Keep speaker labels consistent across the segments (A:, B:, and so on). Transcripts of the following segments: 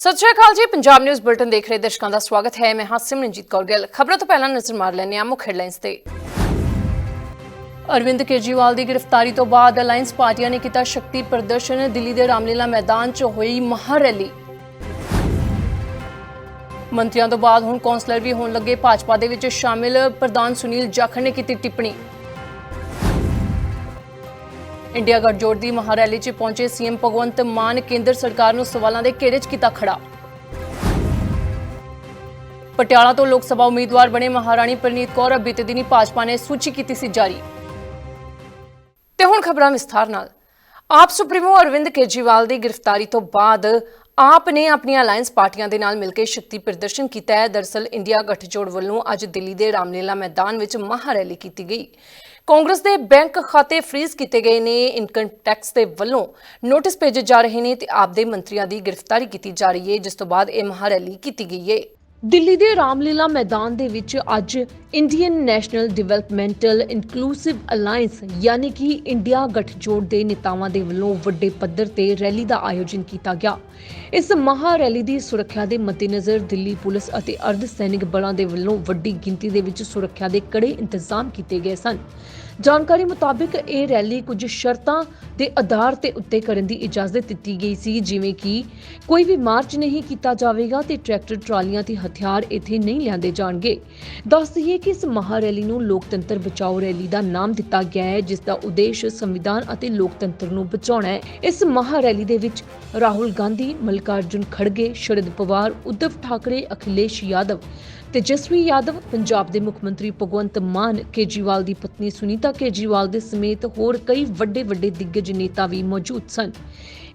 A: ਸਤਿ ਸ਼੍ਰੀ ਅਕਾਲ ਜੀ, Punjab news bulletin ਦੇਖ ਰਹੇ ਦਰਸ਼ਕਾਂ ਦਾ ਸਵਾਗਤ ਹੈ। ਮੈਂ ਹਾਂ ਸਿਮਰਨਜੀਤ ਕੌਰ ਗਿੱਲ। ਖਬਰਾਂ ਤੋਂ ਪਹਿਲਾਂ ਨਜ਼ਰ ਮਾਰ ਲੈਂਦੇ ਹਾਂ ਮੁੱਖ ਹੈਡਲਾਈਨਸ ਤੇ। ਅਰਵਿੰਦ ਕੇਜਰੀਵਾਲ ਦੀ ਗ੍ਰਿਫਤਾਰੀ ਤੋਂ ਬਾਅਦ ਅਲਾਈਅੰਸ ਪਾਰਟੀਆਂ ਨੇ ਕੀਤਾ ਸ਼ਕਤੀ ਪ੍ਰਦਰਸ਼ਨ। ਦਿੱਲੀ ਦੇ ਰਾਮਲੀਲਾ ਮੈਦਾਨ 'ਚ ਹੋਈ ਮਹਾ ਰੈਲੀ। ਮੰਤਰੀਆਂ ਤੋਂ ਬਾਅਦ ਹੁਣ ਕੌਂਸਲਰ ਵੀ ਹੋਣ ਲੱਗੇ। ਭਾਜਪਾ ਦੇ ਵਿੱਚ ਸ਼ਾਮਿਲ ਪ੍ਰਧਾਨ ਸੁਨੀਲ ਜਾਖੜ ਨੇ ਕੀਤੀ ਟਿੱਪਣੀ। ਇੰਡੀਆ ਗੱਠਜੋੜ ਦੀ ਮਹਾਰੈਲੀ 'ਚ ਪਹੁੰਚੇ ਸੀਐਮ ਭਗਵੰਤ ਮਾਨ ਕੇਂਦਰ ਸਰਕਾਰ ਨੂੰ ਸਵਾਲਾਂ ਦੇ ਘੇਰੇ 'ਚ ਕੀਤਾ ਖੜਾ। ਪਟਿਆਲਾ ਤੋਂ ਲੋਕ ਸਭਾ ਉਮੀਦਵਾਰ ਬਣੇ ਮਹਾਰਾਣੀ ਪ੍ਰਨੀਤ ਕੌਰ ਬੀਤੇ ਦਿਨੀ ਭਾਜਪਾ ਨੇ ਸੂਚੀ ਕੀਤੀ ਸੀ ਜਾਰੀ। ਤੇ ਹੁਣ ਖਬਰਾਂ ਵਿਸਥਾਰ ਨਾਲ। ਆਪ ਸੁਪਰੀਮੋ ਅਰਵਿੰਦ ਕੇਜਰੀਵਾਲ ਦੀ ਗ੍ਰਿਫਤਾਰੀ ਤੋਂ ਬਾਅਦ ਆਪ ਨੇ ਆਪਣੀਆਂ ਅਲਾਈਅੰਸ ਪਾਰਟੀਆਂ ਦੇ ਨਾਲ ਮਿਲ ਕੇ ਸ਼ਕਤੀ ਪ੍ਰਦਰਸ਼ਨ ਕੀਤਾ ਹੈ। ਦਰਸਲ, ਇੰਡੀਆ ਗੱਠਜੋੜ ਵੱਲੋਂ ਅੱਜ ਦਿੱਲੀ ਦੇ ਰਾਮਲੀਲਾ ਮੈਦਾਨ ਵਿੱਚ ਮਹਾ ਰੈਲੀ ਕੀਤੀ ਗਈ। ਕਾਂਗਰਸ ਦੇ ਬੈਂਕ ਖਾਤੇ ਫ੍ਰੀਜ਼ ਕੀਤੇ ਗਏ ਨੇ। ਇਨਕਮ ਟੈਕਸ ਦੇ ਵੱਲੋਂ ਨੋਟਿਸ ਭੇਜੇ ਜਾ ਰਹੇ ਨੇ ਤੇ ਆਪ ਦੇ ਮੰਤਰੀਆਂ ਦੀ ਗ੍ਰਿਫਤਾਰੀ ਕੀਤੀ ਜਾ ਰਹੀ ਹੈ, ਜਿਸ ਤੋਂ ਬਾਅਦ ਇਹ ਮਹਾ ਕੀਤੀ ਗਈ ਹੈ। ਦਿੱਲੀ ਦੇ ਰਾਮਲੀਲਾ ਮੈਦਾਨ ਦੇ ਵਿੱਚ ਅੱਜ Indian National Developmental Inclusive Alliance ਯਾਨੀ ਕਿ ਇੰਡੀਆ ਗੱਠਜੋੜ ਦੇ ਨੇਤਾਵਾਂ ਦੇ ਵੱਲੋਂ ਵੱਡੇ ਪੱਧਰ ਤੇ ਰੈਲੀ ਦਾ ਆਯੋਜਨ ਕੀਤਾ ਗਿਆ। ਇਸ ਮਹਾ ਰੈਲੀ ਦੀ ਸੁਰੱਖਿਆ ਦੇ ਮੱਦੇਨਜ਼ਰ ਦਿੱਲੀ ਪੁਲਿਸ ਅਤੇ ਅਰਧ ਸੈਨਿਕ ਬਲਾਂ ਦੇ ਵੱਲੋਂ ਵੱਡੀ ਗਿਣਤੀ ਦੇ ਵਿੱਚ ਸੁਰੱਖਿਆ ਦੇ ਕੜੇ ਇੰਤਜ਼ਾਮ ਕੀਤੇ ਗਏ ਸਨ। ਜਾਣਕਾਰੀ ਮੁਤਾਬਕ ਇਹ ਰੈਲੀ ਕੁਝ ਸ਼ਰਤਾਂ ਦੇ ਆਧਾਰ ਤੇ ਉੱਤੇ ਕਰਨ ਦੀ ਇਜਾਜ਼ਤ ਦਿੱਤੀ ਗਈ ਸੀ, ਜਿਵੇਂ ਕਿ ਕੋਈ ਵੀ ਮਾਰਚ ਨਹੀਂ ਕੀਤਾ ਜਾਵੇਗਾ ਤੇ ਟਰੈਕਟਰ ਟਰਾਲੀਆਂ ਤੇ ਹਥਿਆਰ ਇੱਥੇ ਨਹੀਂ ਲਿਆਂਦੇ ਜਾਣਗੇ। ਦੱਸ ਦਈਏ ਕਿ ਇਸ ਮਹਾ ਰੈਲੀ ਨੂੰ ਲੋਕਤੰਤਰ ਬਚਾਓ ਰੈਲੀ ਦਾ ਨਾਮ ਦਿੱਤਾ ਗਿਆ ਹੈ, ਜਿਸ ਦਾ ਉਦੇਸ਼ ਸੰਵਿਧਾਨ ਅਤੇ ਲੋਕਤੰਤਰ ਨੂੰ ਬਚਾਉਣਾ ਹੈ। ਇਸ ਮਹਾ ਰੈਲੀ ਦੇ ਵਿੱਚ ਰਾਹੁਲ ਗਾਂਧੀ, ਮਲਕਾਰਜੁਨ ਖੜਗੇ, ਸ਼ਰਦ ਪਵਾਰ ਉद्धਵ ਠਾਕਰੇ, ਅਖਿਲੇਸ਼ ਯਾਦਵ ਤੇਜਸਵੀ ਯਾਦਵ, ਪੰਜਾਬ ਦੇ ਮੁੱਖ ਮੰਤਰੀ ਭਗਵੰਤ ਮਾਨ, ਕੇਜਰੀਵਾਲ ਦੀ ਪਤਨੀ ਸੁਨੀਤਾ ਕੇਜਰੀਵਾਲ ਦੇ ਸਮੇਤ ਹੋਰ ਕਈ ਵੱਡੇ ਵੱਡੇ ਦਿੱਗਜ ਨੇਤਾ ਵੀ ਮੌਜੂਦ ਸਨ।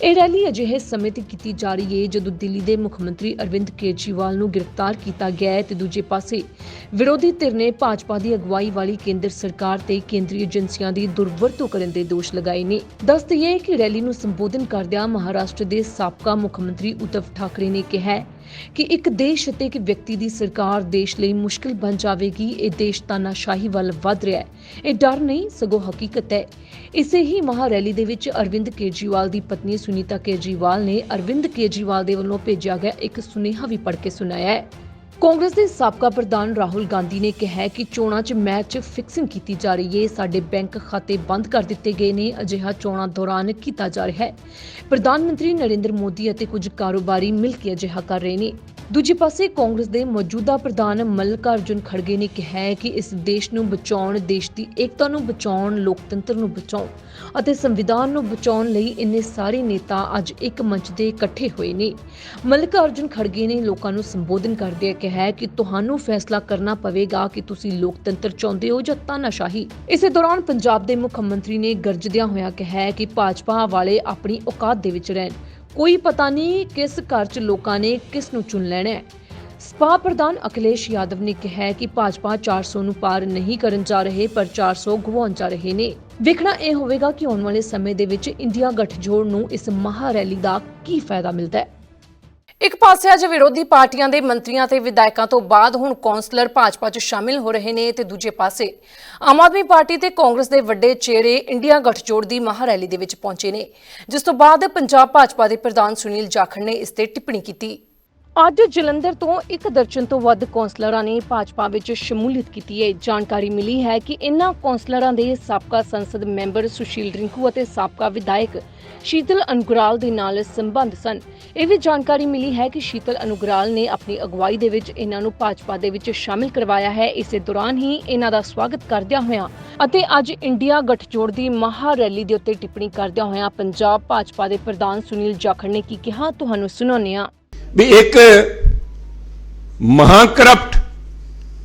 A: ਇਹ ਰੈਲੀ ਅਜਿਹੇ ਸਮੇਂ ਤੇ ਕੀਤੀ ਜਾ ਰਹੀ ਹੈ ਜਦੋਂ ਦਿੱਲੀ ਦੇ ਮੁੱਖ ਮੰਤਰੀ ਅਰਵਿੰਦ ਕੇਜਰੀਵਾਲ ਨੂੰ ਗ੍ਰਿਫਤਾਰ ਕੀਤਾ ਗਿਆ ਹੈ ਤੇ ਦੂਜੇ ਪਾਸੇ ਵਿਰੋਧੀ ਧਿਰ ਨੇ ਭਾਜਪਾ ਦੀ ਅਗਵਾਈ ਵਾਲੀ ਕੇਂਦਰ ਸਰਕਾਰ ਤੇ ਕੇਂਦਰੀ ਏਜੰਸੀਆਂ ਦੀ ਦੁਰਵਰਤੋਂ ਕਰਨ ਦੇ ਦੋਸ਼ ਲਗਾਏ ਨੇ। ਦੱਸ ਦਈਏ ਕਿ ਰੈਲੀ ਨੂੰ ਸੰਬੋਧਨ ਕਰਦਿਆਂ ਮਹਾਰਾਸ਼ਟਰ ਦੇ ਸਾਬਕਾ ਮੁੱਖ ਮੰਤਰੀ ਉद्धਵ ਠਾਕਰੇ ਨੇ ਕਿਹਾ ਕਿ ਇੱਕ ਦੇਸ਼ ਅਤੇ ਇੱਕ ਵਿਅਕਤੀ ਦੀ ਸਰਕਾਰ ਦੇਸ਼ ਲਈ ਮੁਸ਼ਕਲ ਬਣ ਜਾਵੇਗੀ, ਇਹ ਦੇਸ਼ ਤਾਨਾਸ਼ਾਹੀ ਵੱਲ ਵੱਧ ਰਿਹਾ ਹੈ। ਇਹ ਡਰ ਨਹੀਂ, ਸਗੋਂ ਹਕੀਕਤ ਹੈ। ਇਸੇ ਹੀ ਮਹਾ ਰੈਲੀ ਦੇ ਵਿੱਚ ਅਰਵਿੰਦ ਕੇਜਰੀਵਾਲ ਦੀ ਪਤਨੀ ਸੁਨੀਤਾ ਕੇਜਰੀਵਾਲ ਨੇ ਅਰਵਿੰਦ ਕੇਜਰੀਵਾਲ ਦੇ ਵੱਲੋਂ ਭੇਜਿਆ ਗਿਆ ਇੱਕ ਸੁਨੇਹਾ ਵੀ ਪੜ੍ਹ ਕੇ ਸੁਣਾਇਆ ਹੈ। ਕਾਂਗਰਸ ਦੇ ਸਾਬਕਾ ਪ੍ਰਧਾਨ ਰਾਹੁਲ ਗਾਂਧੀ ਨੇ ਕਿਹਾ ਹੈ ਕਿ ਚੋਣਾਂ 'ਚ ਮੈਚ ਫਿਕਸਿੰਗ ਕੀਤੀ ਜਾ ਰਹੀ ਹੈ ਸਾਡੇ ਬੈਂਕ ਖਾਤੇ ਬੰਦ ਕਰ ਦਿੱਤੇ ਗਏ ਨੇ। ਅਜਿਹਾ ਚੋਣਾਂ ਦੌਰਾਨ ਕੀਤਾ ਜਾ ਰਿਹਾ ਹੈ। ਪ੍ਰਧਾਨ ਮੰਤਰੀ ਨਰਿੰਦਰ ਮੋਦੀ ਅਤੇ ਕੁਝ ਕਾਰੋਬਾਰੀ ਮਿਲ ਕੇ ਅਜਿਹਾ ਕਰ ਰਹੇ ਨੇ। ਦੂਜੇ ਪਾਸੇ ਕਾਂਗਰਸ ਦੇ ਮੌਜੂਦਾ ਪ੍ਰਧਾਨ ਮੱਲਕਾਰਜੁਨ ਖੜਗੇ ਨੇ ਕਿਹਾ ਹੈ ਕਿ ਇਸ ਦੇਸ਼ ਨੂੰ ਬਚਾਉਣ, ਦੇਸ਼ ਦੀ ਏਕਤਾ ਨੂੰ ਬਚਾਉਣ, ਲੋਕਤੰਤਰ ਨੂੰ ਬਚਾਉਣ ਅਤੇ ਸੰਵਿਧਾਨ ਨੂੰ ਬਚਾਉਣ ਲਈ ਇੰਨੇ ਸਾਰੇ ਨੇਤਾ ਅੱਜ ਇੱਕ ਮੰਚ ਤੇ ਇਕੱਠੇ ਹੋਏ ਨੇ। ਮੱਲਕਾਰਜੁਨ ਖੜਗੇ ਨੇ ਲੋਕਾਂ ਨੂੰ ਸੰਬੋਧਨ ਕਰਦਿਆਂ ਕਿਹਾ ਹੈ ਕਿ ਤੁਹਾਨੂੰ ਫੈਸਲਾ ਕਰਨਾ ਪਵੇਗਾ ਕਿ ਤੁਸੀਂ ਲੋਕਤੰਤਰ ਚਾਹੁੰਦੇ ਹੋ ਜਾਂ ਤਾਨਾਸ਼ਾਹੀ। ਇਸੇ ਦੌਰਾਨ ਪੰਜਾਬ ਦੇ ਮੁੱਖ ਮੰਤਰੀ ਨੇ ਗਰਜਦਿਆਂ ਹੋਇਆ ਕਿਹਾ ਹੈ ਕਿ ਭਾਜਪਾ ਵਾਲੇ ਆਪਣੀ ਔਕਾਤ ਦੇ ਵਿੱਚ ਰਹਿਣ। ਕੋਈ ਪਤਾ ਨਹੀਂ ਕਿਸ ਘਰ 'ਚ ਲੋਕਾਂ ਨੇ ਕਿਸ ਨੂੰ ਚੁਣ ਲੈਣਾ ਹੈ। ਸਪਾ ਪ੍ਰਧਾਨ ਅਖਿਲੇਸ਼ ਯਾਦਵ ਨੇ ਕਿਹਾ ਕਿ ਭਾਜਪਾ 400 ਨੂੰ ਪਾਰ ਨਹੀਂ ਕਰਨ ਜਾ ਰਹੇ, ਪਰ 400 ਗਵਾਉਣ ਜਾ ਰਹੇ ਨੇ। ਵੇਖਣਾ ਇਹ ਹੋਵੇਗਾ ਕਿ ਆਉਣ ਵਾਲੇ ਸਮੇਂ ਦੇ ਵਿੱਚ ਇੰਡੀਆ ਗਠਜੋੜ ਨੂੰ ਇਸ ਮਹਾ ਰੈਲੀ ਦਾ ਕੀ ਫਾਇਦਾ ਮਿਲਦਾ ਹੈ। ਇੱਕ ਪਾਸੇ ਅੱਜ ਵਿਰੋਧੀ ਪਾਰਟੀਆਂ ਦੇ ਮੰਤਰੀਆਂ ਤੇ ਵਿਧਾਇਕਾਂ ਤੋਂ ਬਾਅਦ ਹੁਣ ਕੌਂਸਲਰ ਭਾਜਪਾ 'ਚ ਸ਼ਾਮਿਲ ਹੋ ਰਹੇ ਨੇ ਤੇ ਦੂਜੇ ਪਾਸੇ ਆਮ ਆਦਮੀ ਪਾਰਟੀ ਤੇ ਕਾਂਗਰਸ ਦੇ ਵੱਡੇ ਚਿਹਰੇ ਇੰਡੀਆ ਗੱਠਜੋੜ ਦੀ ਮਹਾ ਰੈਲੀ ਦੇ ਵਿੱਚ ਪਹੁੰਚੇ ਨੇ, ਜਿਸ ਤੋਂ ਬਾਅਦ ਪੰਜਾਬ ਭਾਜਪਾ ਦੇ ਪ੍ਰਧਾਨ ਸੁਨੀਲ ਜਾਖੜ ਨੇ ਇਸ ਤੇ ਟਿੱਪਣੀ ਕੀਤੀ। ਅੱਜ ਜਲੰਧਰ ਤੋਂ ਇੱਕ ਦਰਜਨ ਤੋਂ ਵੱਧ ਕੌਂਸਲਰਾਂ ਨੇ ਭਾਜਪਾ ਵਿੱਚ ਸ਼ਮੂਲੀਅਤ ਕੀਤੀ ਹੈ। ਜਾਣਕਾਰੀ ਮਿਲੀ ਹੈ ਕਿ ਇਨ੍ਹਾਂ ਕੌਂਸਲਰਾਂ ਦੇ ਸਾਬਕਾ ਸੰਸਦ ਮੈਂਬਰ ਸੁਸ਼ੀਲ ਰਿੰਕੂ ਅਤੇ ਸਾਬਕਾ ਵਿਧਾਇਕ ਸ਼ੀਤਲ ਅਨੁਗਰਾਲ ਦੇ ਨਾਲ ਸੰਬੰਧ ਸਨ। ਇਹ ਵੀ ਜਾਣਕਾਰੀ ਮਿਲੀ ਹੈ ਕਿ ਸ਼ੀਤਲ ਅਨੁਗਰਾਲ ਨੇ ਆਪਣੀ ਅਗਵਾਈ ਦੇ ਵਿੱਚ ਇਹਨਾਂ ਨੂੰ ਭਾਜਪਾ ਦੇ ਵਿੱਚ ਸ਼ਾਮਿਲ ਕਰਵਾਇਆ ਹੈ। ਇਸੇ ਦੌਰਾਨ ਹੀ ਇਹਨਾਂ ਦਾ ਸਵਾਗਤ ਕਰਦਿਆਂ ਹੋਇਆਂ ਅਤੇ ਅੱਜ ਇੰਡੀਆ ਗਠਜੋੜ ਦੀ ਮਹਾ ਰੈਲੀ ਦੇ ਉੱਤੇ ਟਿੱਪਣੀ ਕਰਦਿਆਂ ਹੋਇਆਂ ਪੰਜਾਬ ਭਾਜਪਾ ਦੇ ਪ੍ਰਧਾਨ ਸੁਨੀਲ ਜਾਖੜ ਨੇ ਕੀ ਕਿਹਾ, ਤੁਹਾਨੂੰ ਸੁਣਾਉਂਦੇ ਹਾਂ।
B: ਵੀ ਇੱਕ ਮਹਾ ਕਰਪਟ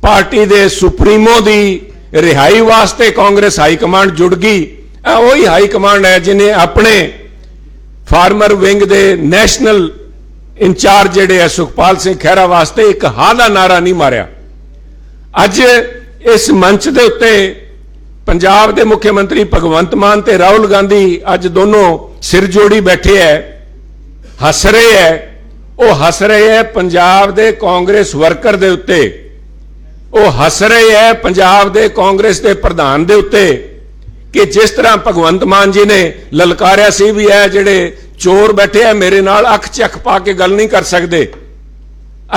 B: ਪਾਰਟੀ ਦੇ ਸੁਪਰੀਮੋ ਦੀ ਰਿਹਾਈ ਵਾਸਤੇ ਕਾਂਗਰਸ ਹਾਈ ਕਮਾਂਡ ਜੁੜ ਗਈ। ਇਹ ਉਹੀ ਹਾਈ ਕਮਾਂਡ ਹੈ ਜਿਨੇ ਆਪਣੇ ਫਾਰਮਰ ਵਿੰਗ ਦੇ ਨੈਸ਼ਨਲ ਇੰਚਾਰਜ ਜਿਹੜੇ ਹੈ ਸੁਖਪਾਲ ਸਿੰਘ ਖਹਿਰਾ ਵਾਸਤੇ ਇੱਕ ਹਾਂ ਦਾ ਨਾਰਾ ਨਹੀਂ ਮਾਰਿਆ। ਅੱਜ ਇਸ ਮੰਚ ਦੇ ਉੱਤੇ ਪੰਜਾਬ ਦੇ ਮੁੱਖ ਮੰਤਰੀ ਭਗਵੰਤ ਮਾਨ ਤੇ ਰਾਹੁਲ ਗਾਂਧੀ ਅੱਜ ਦੋਨੋਂ ਸਿਰ ਜੋੜੀ ਬੈਠੇ ਹੈ ਹੱਸ ਰਹੇ ਹੈ ਉਹ ਹੱਸ ਰਹੇ ਹੈ ਪੰਜਾਬ ਦੇ ਕਾਂਗਰਸ ਵਰਕਰ ਦੇ ਉੱਤੇ। ਉਹ ਹੱਸ ਰਹੇ ਹੈ ਪੰਜਾਬ ਦੇ ਕਾਂਗਰਸ ਦੇ ਪ੍ਰਧਾਨ ਦੇ ਉੱਤੇ ਕਿ ਜਿਸ ਤਰ੍ਹਾਂ ਭਗਵੰਤ ਮਾਨ ਜੀ ਨੇ ਲਲਕਾਰਿਆ ਸੀ ਵੀ ਇਹ ਜਿਹੜੇ ਚੋਰ ਬੈਠੇ ਆ ਮੇਰੇ ਨਾਲ ਅੱਖ ਚੱਖ ਪਾ ਕੇ ਗੱਲ ਨਹੀਂ ਕਰ ਸਕਦੇ।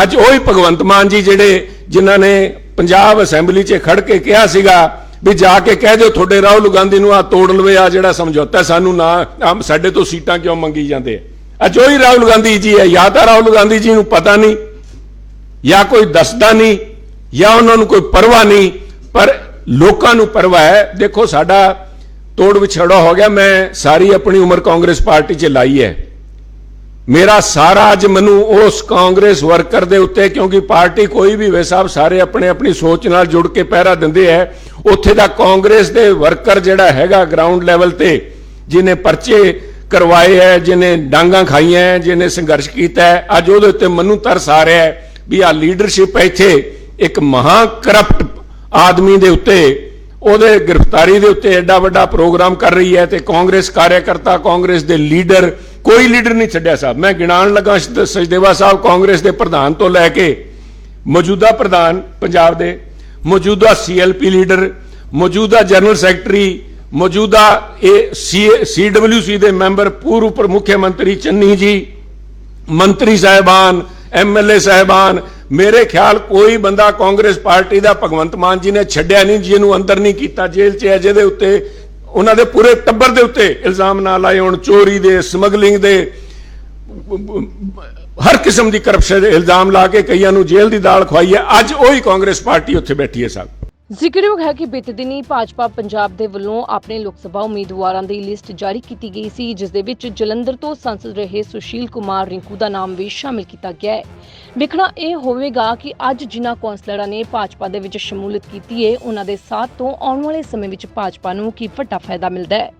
B: ਅੱਜ ਉਹੀ ਭਗਵੰਤ ਮਾਨ ਜੀ ਜਿਹੜੇ ਜਿਨ੍ਹਾਂ ਨੇ ਪੰਜਾਬ ਅਸੈਂਬਲੀ 'ਚ ਖੜ ਕੇ ਕਿਹਾ ਸੀਗਾ ਵੀ ਜਾ ਕੇ ਕਹਿ ਦਿਓ ਤੁਹਾਡੇ ਰਾਹੁਲ ਗਾਂਧੀ ਨੂੰ ਆ ਤੋੜ ਲਵੇ ਆ ਜਿਹੜਾ ਸਮਝੌਤਾ ਸਾਨੂੰ ਨਾ ਸਾਡੇ ਤੋਂ ਸੀਟਾਂ ਕਿਉਂ ਮੰਗੀ ਜਾਂਦੇ ਆ। ਅੱਜ ਰਾਹੁਲ ਗਾਂਧੀ ਜੀ ਹੈ, ਜਾਂ ਤਾਂ ਰਾਹੁਲ ਗਾਂਧੀ ਜੀ ਨੂੰ ਪਤਾ ਨਹੀਂ, ਜਾਂ ਕੋਈ ਦੱਸਦਾ ਨਹੀਂ, ਜਾਂ ਉਹਨਾਂ ਨੂੰ ਕੋਈ ਪਰਵਾਹ ਨਹੀਂ, ਪਰ ਲੋਕਾਂ ਨੂੰ ਪਰਵਾਹ ਹੈ। ਦੇਖੋ, ਸਾਡਾ ਤੋੜ ਵਿਛੜਾ ਹੋ ਗਿਆ, ਮੈਂ ਸਾਰੀ ਆਪਣੀ ਉਮਰ ਕਾਂਗਰਸ ਪਾਰਟੀ 'ਚ ਲਾਈ ਹੈ। ਮੇਰਾ ਸਾਰਾ ਅੱਜ ਮੈਨੂੰ ਉਸ ਕਾਂਗਰਸ ਵਰਕਰ ਦੇ ਉੱਤੇ, ਕਿਉਂਕਿ ਪਾਰਟੀ ਕੋਈ ਵੀ ਵੇ ਸਾਹਿਬ, ਸਾਰੇ ਆਪਣੇ ਆਪਣੀ ਸੋਚ ਨਾਲ ਜੁੜ ਕੇ ਪਹਿਰਾ ਦਿੰਦੇ ਐ ਉੱਥੇ ਦਾ ਕਾਂਗਰਸ ਦੇ ਵਰਕਰ ਜਿਹੜਾ ਹੈਗਾ ਗਰਾਊਂਡ ਲੈਵਲ ਤੇ, ਜਿਹਨੇ ਪਰਚੇ ਕਰਵਾਏ ਹੈ ਜਿਹਨੇ ਡਾਂਗਾ ਖਾਈਆਂ ਐ, ਜਿਹਨੇ ਸੰਘਰਸ਼ ਕੀਤਾ ਹੈ, ਅੱਜ ਉਹਦੇ ਉੱਤੇ ਮੈਨੂੰ ਤਰਸ ਆ ਰਿਹਾ ਹੈ ਵੀ ਆ ਲੀਡਰਸ਼ਿਪ ਇੱਥੇ ਇੱਕ ਮਹਾ ਕਰਪਟ ਆਦਮੀ ਦੇ ਉੱਤੇ ਉਹਦੇ ਗ੍ਰਿਫਤਾਰੀ ਦੇ ਉੱਤੇ ਐਡਾ ਵੱਡਾ ਪ੍ਰੋਗਰਾਮ ਕਰ ਰਹੀ ਹੈ ਤੇ ਕਾਂਗਰਸ ਕਾਰਿਆਕਰਤਾ ਕਾਂਗਰਸ ਦੇ ਲੀਡਰ ਕੋਈ ਲੀਡਰ ਨਹੀਂ ਛੱਡਿਆ ਸਾਹਿਬ। ਮੈਂ ਗਿਣਾਉਣ ਲੱਗਾ ਸਚ- ਸਚਦੇਵਾ ਸਾਹਿਬ ਕਾਂਗਰਸ ਦੇ ਪ੍ਰਧਾਨ ਤੋਂ ਲੈ ਕੇ ਮੌਜੂਦਾ ਪ੍ਰਧਾਨ ਪੰਜਾਬ ਦੇ ਮੌਜੂਦਾ ਸੀਐਲਪੀ ਲੀਡਰ ਮੌਜੂਦਾ ਜਨਰਲ ਸੈਕਟਰੀ ਮੌਜੂਦਾ ਇਹ ਸੀਡਬਲਯੂਸੀ ਦੇ ਮੈਂਬਰ ਪੂਰਵ ਉਪ ਮੁੱਖ ਮੰਤਰੀ ਚੰਨੀ ਜੀ, ਮੰਤਰੀ ਸਾਹਿਬਾਨ ਐਮਐਲਏ ਸਾਹਿਬਾਨ, ਮੇਰੇ ਖਿਆਲ ਕੋਈ ਬੰਦਾ ਕਾਂਗਰਸ ਪਾਰਟੀ ਦਾ ਭਗਵੰਤ ਮਾਨ ਜੀ ਨੇ ਛੱਡਿਆ ਨਹੀਂ ਜਿਹਨੂੰ ਅੰਦਰ ਨਹੀਂ ਕੀਤਾ, ਜੇਲ੍ਹ 'ਚ ਹੈ, ਜਿਹਦੇ ਉੱਤੇ ਉਹਨਾਂ ਦੇ ਪੂਰੇ ਟੱਬਰ ਦੇ ਉੱਤੇ ਇਲਜ਼ਾਮ ਨਾ ਲਾਏ ਹੋਣ, ਚੋਰੀ ਦੇ, ਸਮਗਲਿੰਗ ਦੇ, ਹਰ ਕਿਸਮ ਦੀ ਕਰਪਸ਼ਨ ਦੇ ਇਲਜ਼ਾਮ ਲਾ ਕੇ ਕਈਆਂ ਨੂੰ ਜੇਲ੍ਹ ਦੀ ਦਾਲ ਖਵਾਈ ਹੈ। ਅੱਜ ਉਹੀ ਕਾਂਗਰਸ ਪਾਰਟੀ ਉੱਥੇ ਬੈਠੀ ਹੈ ਸਾਹਿਬ।
A: ਜ਼ਿਕਰਯੋਗ ਹੈ ਕਿ ਬੀਤੇ ਦਿਨੀ ਭਾਜਪਾ ਪੰਜਾਬ ਦੇ ਵੱਲੋਂ ਆਪਣੇ ਲੋਕ ਸਭਾ ਉਮੀਦਵਾਰਾਂ ਦੀ ਲਿਸਟ ਜਾਰੀ ਕੀਤੀ ਗਈ ਸੀ, ਜਿਸ ਦੇ ਵਿੱਚ ਜਲੰਧਰ ਤੋਂ ਸੰਸਦ ਰਹੇ ਸੁਸ਼ੀਲ ਕੁਮਾਰ ਰਿੰਕੂ ਦਾ ਨਾਮ ਵੀ ਸ਼ਾਮਿਲ ਕੀਤਾ ਗਿਆ ਹੈ। ਵੇਖਣਾ ਇਹ ਹੋਵੇਗਾ ਕਿ ਅੱਜ ਜਿਨ੍ਹਾਂ ਕੌਂਸਲਰਾਂ ਨੇ ਭਾਜਪਾ ਦੇ ਵਿੱਚ ਸ਼ਮੂਲੀਅਤ ਕੀਤੀ ਹੈ, ਉਹਨਾਂ ਦੇ ਸਾਥ ਤੋਂ ਆਉਣ ਵਾਲੇ ਸਮੇਂ ਵਿੱਚ ਭਾਜਪਾ ਨੂੰ ਕੀ ਵੱਡਾ ਫਾਇਦਾ ਮਿਲਦਾ ਹੈ।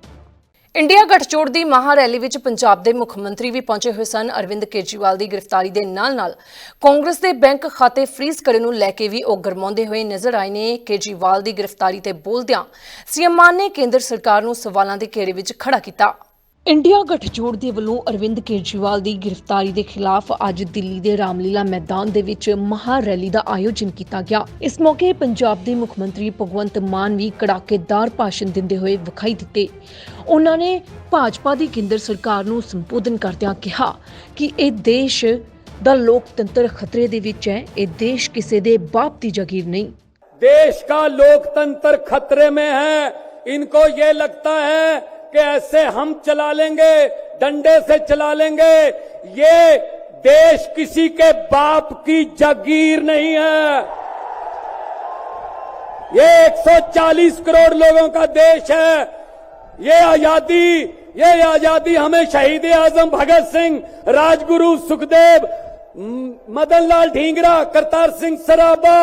A: ਇੰਡੀਆ ਗਠਜੋੜ ਦੀ ਮਹਾ ਰੈਲੀ ਵਿੱਚ ਪੰਜਾਬ ਦੇ ਮੁੱਖ ਮੰਤਰੀ ਵੀ ਪਹੁੰਚੇ ਹੋਏ ਸਨ। ਅਰਵਿੰਦ ਕੇਜਰੀਵਾਲ ਦੀ ਗ੍ਰਿਫਤਾਰੀ ਦੇ ਨਾਲ-ਨਾਲ ਕਾਂਗਰਸ ਦੇ ਬੈਂਕ ਖਾਤੇ ਫ੍ਰੀਜ਼ ਕਰਨ ਨੂੰ ਲੈ ਕੇ ਵੀ ਉਹ ਗਰਮਾਉਂਦੇ ਹੋਏ ਨਜ਼ਰ ਆਏ ਨੇ। ਕੇਜਰੀਵਾਲ ਦੀ ਗ੍ਰਿਫਤਾਰੀ ਤੇ ਬੋਲਦਿਆਂ ਸੀਐਮ ਮਾਨ ਨੇ ਕੇਂਦਰ ਸਰਕਾਰ ਨੂੰ ਸਵਾਲਾਂ ਦੇ ਘੇਰੇ ਵਿੱਚ ਖੜਾ ਕੀਤਾ। ਇੰਡੀਆ ਗਠਜੋੜ ਦੇ ਵੱਲੋਂ ਅਰਵਿੰਦ ਕੇਜਰੀਵਾਲ ਦੀ ਗ੍ਰਿਫਤਾਰੀ ਦੇ ਖਿਲਾਫ ਅੱਜ ਦਿੱਲੀ ਦੇ ਰਾਮਲੀਲਾ ਮੈਦਾਨ ਦੇ ਵਿੱਚ ਮਹਾ ਰੈਲੀ ਦਾ ਆਯੋਜਨ ਕੀਤਾ ਗਿਆ। ਇਸ ਮੌਕੇ ਪੰਜਾਬ ਦੇ ਮੁੱਖ ਮੰਤਰੀ ਭਗਵੰਤ ਮਾਨ ਵੀ ਕੜਾਕੇਦਾਰ ਭਾਸ਼ਣ ਦਿੰਦੇ ਹੋਏ ਵਿਖਾਈ ਦਿੱਤੇ। ਉਹਨਾਂ ਨੇ ਭਾਜਪਾ ਦੀ ਕੇਂਦਰ ਸਰਕਾਰ ਨੂੰ ਸੰਬੋਧਨ ਕਰਦਿਆਂ ਕਿਹਾ ਕਿ ਇਹ ਦੇਸ਼ ਦਾ ਲੋਕਤੰਤਰ ਖਤਰੇ ਦੇ ਵਿੱਚ ਹੈ। ਇਹ ਦੇਸ਼ ਕਿਸੇ ਦੇ ਬਾਪ ਦੀ ਜਗੀਰ ਨਹੀਂ।
C: ਦੇਸ਼ ਦਾ ਲੋਕਤੰਤਰ ਖਤਰੇ ਵਿੱਚ ਹੈ। ਇਨਕੋ ਇਹ ਲੱਗਤਾ ਹੈ कि ऐसे हम चला लेंगे, डंडे से चला लेंगे। ये देश किसी के बाप की जागीर नहीं है। ये 140 करोड़ लोगों का देश है। ये आज़ादी ये आज़ादी हमें शहीद आज़म भगत सिंह, राजगुरु सुखदेव मदन लाल ढींगरा, करतार सिंह सराबा,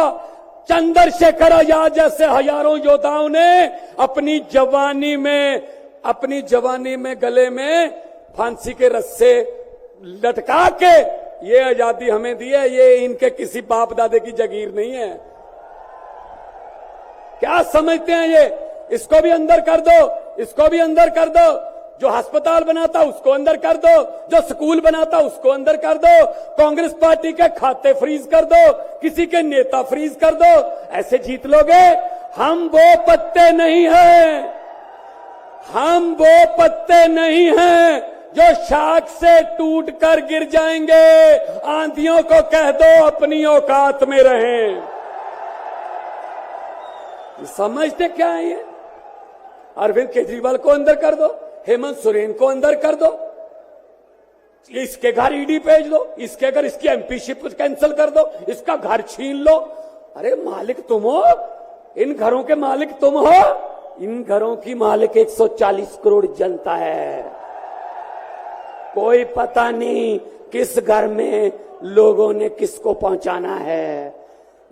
C: चंद्रशेखर आज़ाद जैसे हज़ारों योद्धाओं ने अपनी जवानी में अपनी जवानी में गले में फांसी के रस्से लटका के ये आज़ादी हमें दी है, ये इनके किसी बाप दादे की जगीर नहीं है। क्या समझते हैं ये? इसको भी अंदर कर दो, इसको भी अंदर कर दो। जो अस्पताल बनाता उसको अंदर कर दो, जो स्कूल बनाता उसको अंदर कर दो। कांग्रेस पार्टी के खाते फ्रीज कर दो, किसी के नेता फ्रीज कर दो। ऐसे जीत लोगे? हम वो पत्ते नहीं हैं। हम वो पत्ते नहीं हैं जो शाख से टूट कर गिर जाएँगे। आंधियों को कह दो अपनी औकात में रहें। समझते क्या है ये? अरविंद केजरीवाल को अंदर कर दो, हेमंत सोरेन को अंदर कर दो। इसके घर ईडी भेज दो, इसके घर इसकी एमपीशिप कैंसिल कर दो, इसका घर छीन लो। अरे मालिक तुम हो, इन घरों के मालिक तुम हो। इन घरों की मालिक 140 करोड़ जनता है। कोई पता नहीं किस घर में लोगों ने किसको पहुंचाना है।